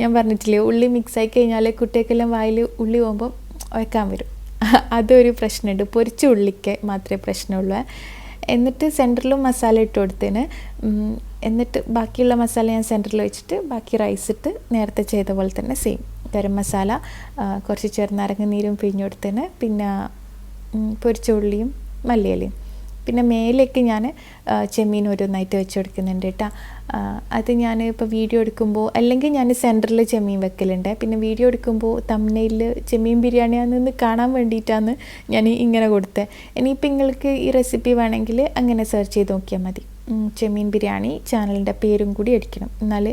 ഞാൻ പറഞ്ഞിട്ടില്ലേ ഉള്ളി മിക്സ് ആയി കഴിഞ്ഞാൽ കുട്ടികൾക്കെല്ലാം വായിൽ ഉള്ളി പോകുമ്പോൾ വയ്ക്കാൻ വരും. അതൊരു പ്രശ്നമുണ്ട്. പൊരിച്ച ഉള്ളിക്ക് മാത്രമേ പ്രശ്നമുള്ളൂ. എന്നിട്ട് സെന്ററിലും മസാല ഇട്ട് കൊടുത്തതിന് എന്നിട്ട് ബാക്കിയുള്ള മസാല ഞാൻ സെന്ററിൽ വെച്ചിട്ട് ബാക്കി റൈസ് ഇട്ട് നേരത്തെ ചെയ്ത പോലെ തന്നെ സെയിം ഗരം മസാല കുറച്ച് ചെറുനാരങ്ങ നീരും പിഴിഞ്ഞു കൊടുത്തതിന് പിന്നെ പൊരിച്ച ഉള്ളിയും മല്ലിയിലയും. പിന്നെ മേലേക്ക് ഞാൻ ചെമ്മീൻ ഓരോന്നായിട്ട് വെച്ച് കൊടുക്കുന്നുണ്ട് കേട്ടോ. അത് ഞാൻ ഇപ്പോൾ വീഡിയോ എടുക്കുമ്പോൾ അല്ലെങ്കിൽ ഞാൻ സെന്ററിൽ ചെമ്മീൻ വെക്കലുണ്ട്. പിന്നെ വീഡിയോ എടുക്കുമ്പോൾ തമ്മനയിൽ ചെമ്മീൻ ബിരിയാണിയാണെന്ന് കാണാൻ വേണ്ടിയിട്ടാണ് ഞാൻ ഇങ്ങനെ കൊടുത്തത് ഇനിയിപ്പോൾ നിങ്ങൾക്ക് ഈ റെസിപ്പി വേണമെങ്കിൽ അങ്ങനെ സെർച്ച് ചെയ്ത് നോക്കിയാൽ മതി. ചെമ്മീൻ ബിരിയാണി ചാനലിന്റെ പേരും കൂടി അടിക്കണം. എന്നാൽ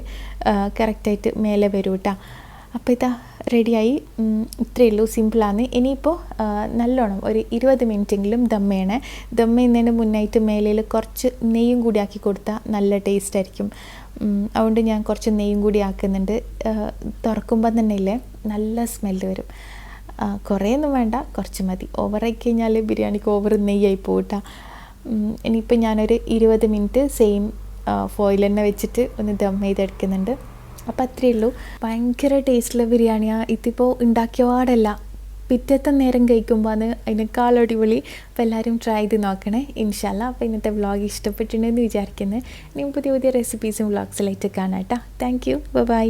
കറക്റ്റായിട്ട് മേലെ വരൂ കേട്ടോ അപ്പോൾ ഇതാ റെഡിയായി. ഇത്രയേ ഉള്ളൂ. സിമ്പിളാണ് ഇനിയിപ്പോൾ നല്ലോണം ഒരു ഇരുപത് മിനിറ്റെങ്കിലും ദം ചെയ്യണേ. ദം ചെയ്യുന്നതിന് മുന്നായിട്ട് മേലയിൽ കുറച്ച് നെയ്യും കൂടി ആക്കി കൊടുത്താൽ നല്ല ടേസ്റ്റ് ആയിരിക്കും. അതുകൊണ്ട് ഞാൻ കുറച്ച് നെയ്യും കൂടി ആക്കുന്നുണ്ട്. തുറക്കുമ്പോൾ തന്നെ ഇല്ലേ? നല്ല സ്മെല്ല് വരും. കുറേയൊന്നും വേണ്ട. കുറച്ച് മതി. ഓവറായി കഴിഞ്ഞാൽ ബിരിയാണിക്ക് ഓവർ നെയ്യായി പോകട്ടാ ഇനിയിപ്പോൾ ഞാനൊരു ഇരുപത് മിനിറ്റ് സെയിം ഫോയിൽ തന്നെ വെച്ചിട്ട് ഒന്ന് ദം ചെയ്തെടുക്കുന്നുണ്ട്. അപ്പോൾ അത്രയേ ഉള്ളൂ. ഭയങ്കര ടേസ്റ്റുള്ള ബിരിയാണിയാണ് ഇതിപ്പോൾ ഉണ്ടാക്കിയ പാടല്ല പിറ്റത്തെ നേരം കഴിക്കുമ്പോൾ അത് അതിനേക്കാൾ അടിപൊളി. അപ്പോൾ എല്ലാവരും ട്രൈ ചെയ്ത് നോക്കണേ. ഇൻഷാല്ല അപ്പോൾ ഇന്നത്തെ വ്ളോഗ് ഇഷ്ടപ്പെട്ടിട്ടുണ്ടെന്ന് വിചാരിക്കുന്നത് ഇനി പുതിയ പുതിയ റെസിപ്പീസും വ്ളോഗ്സിലായിട്ട് കാണാം കേട്ടോ താങ്ക് യു ബൈ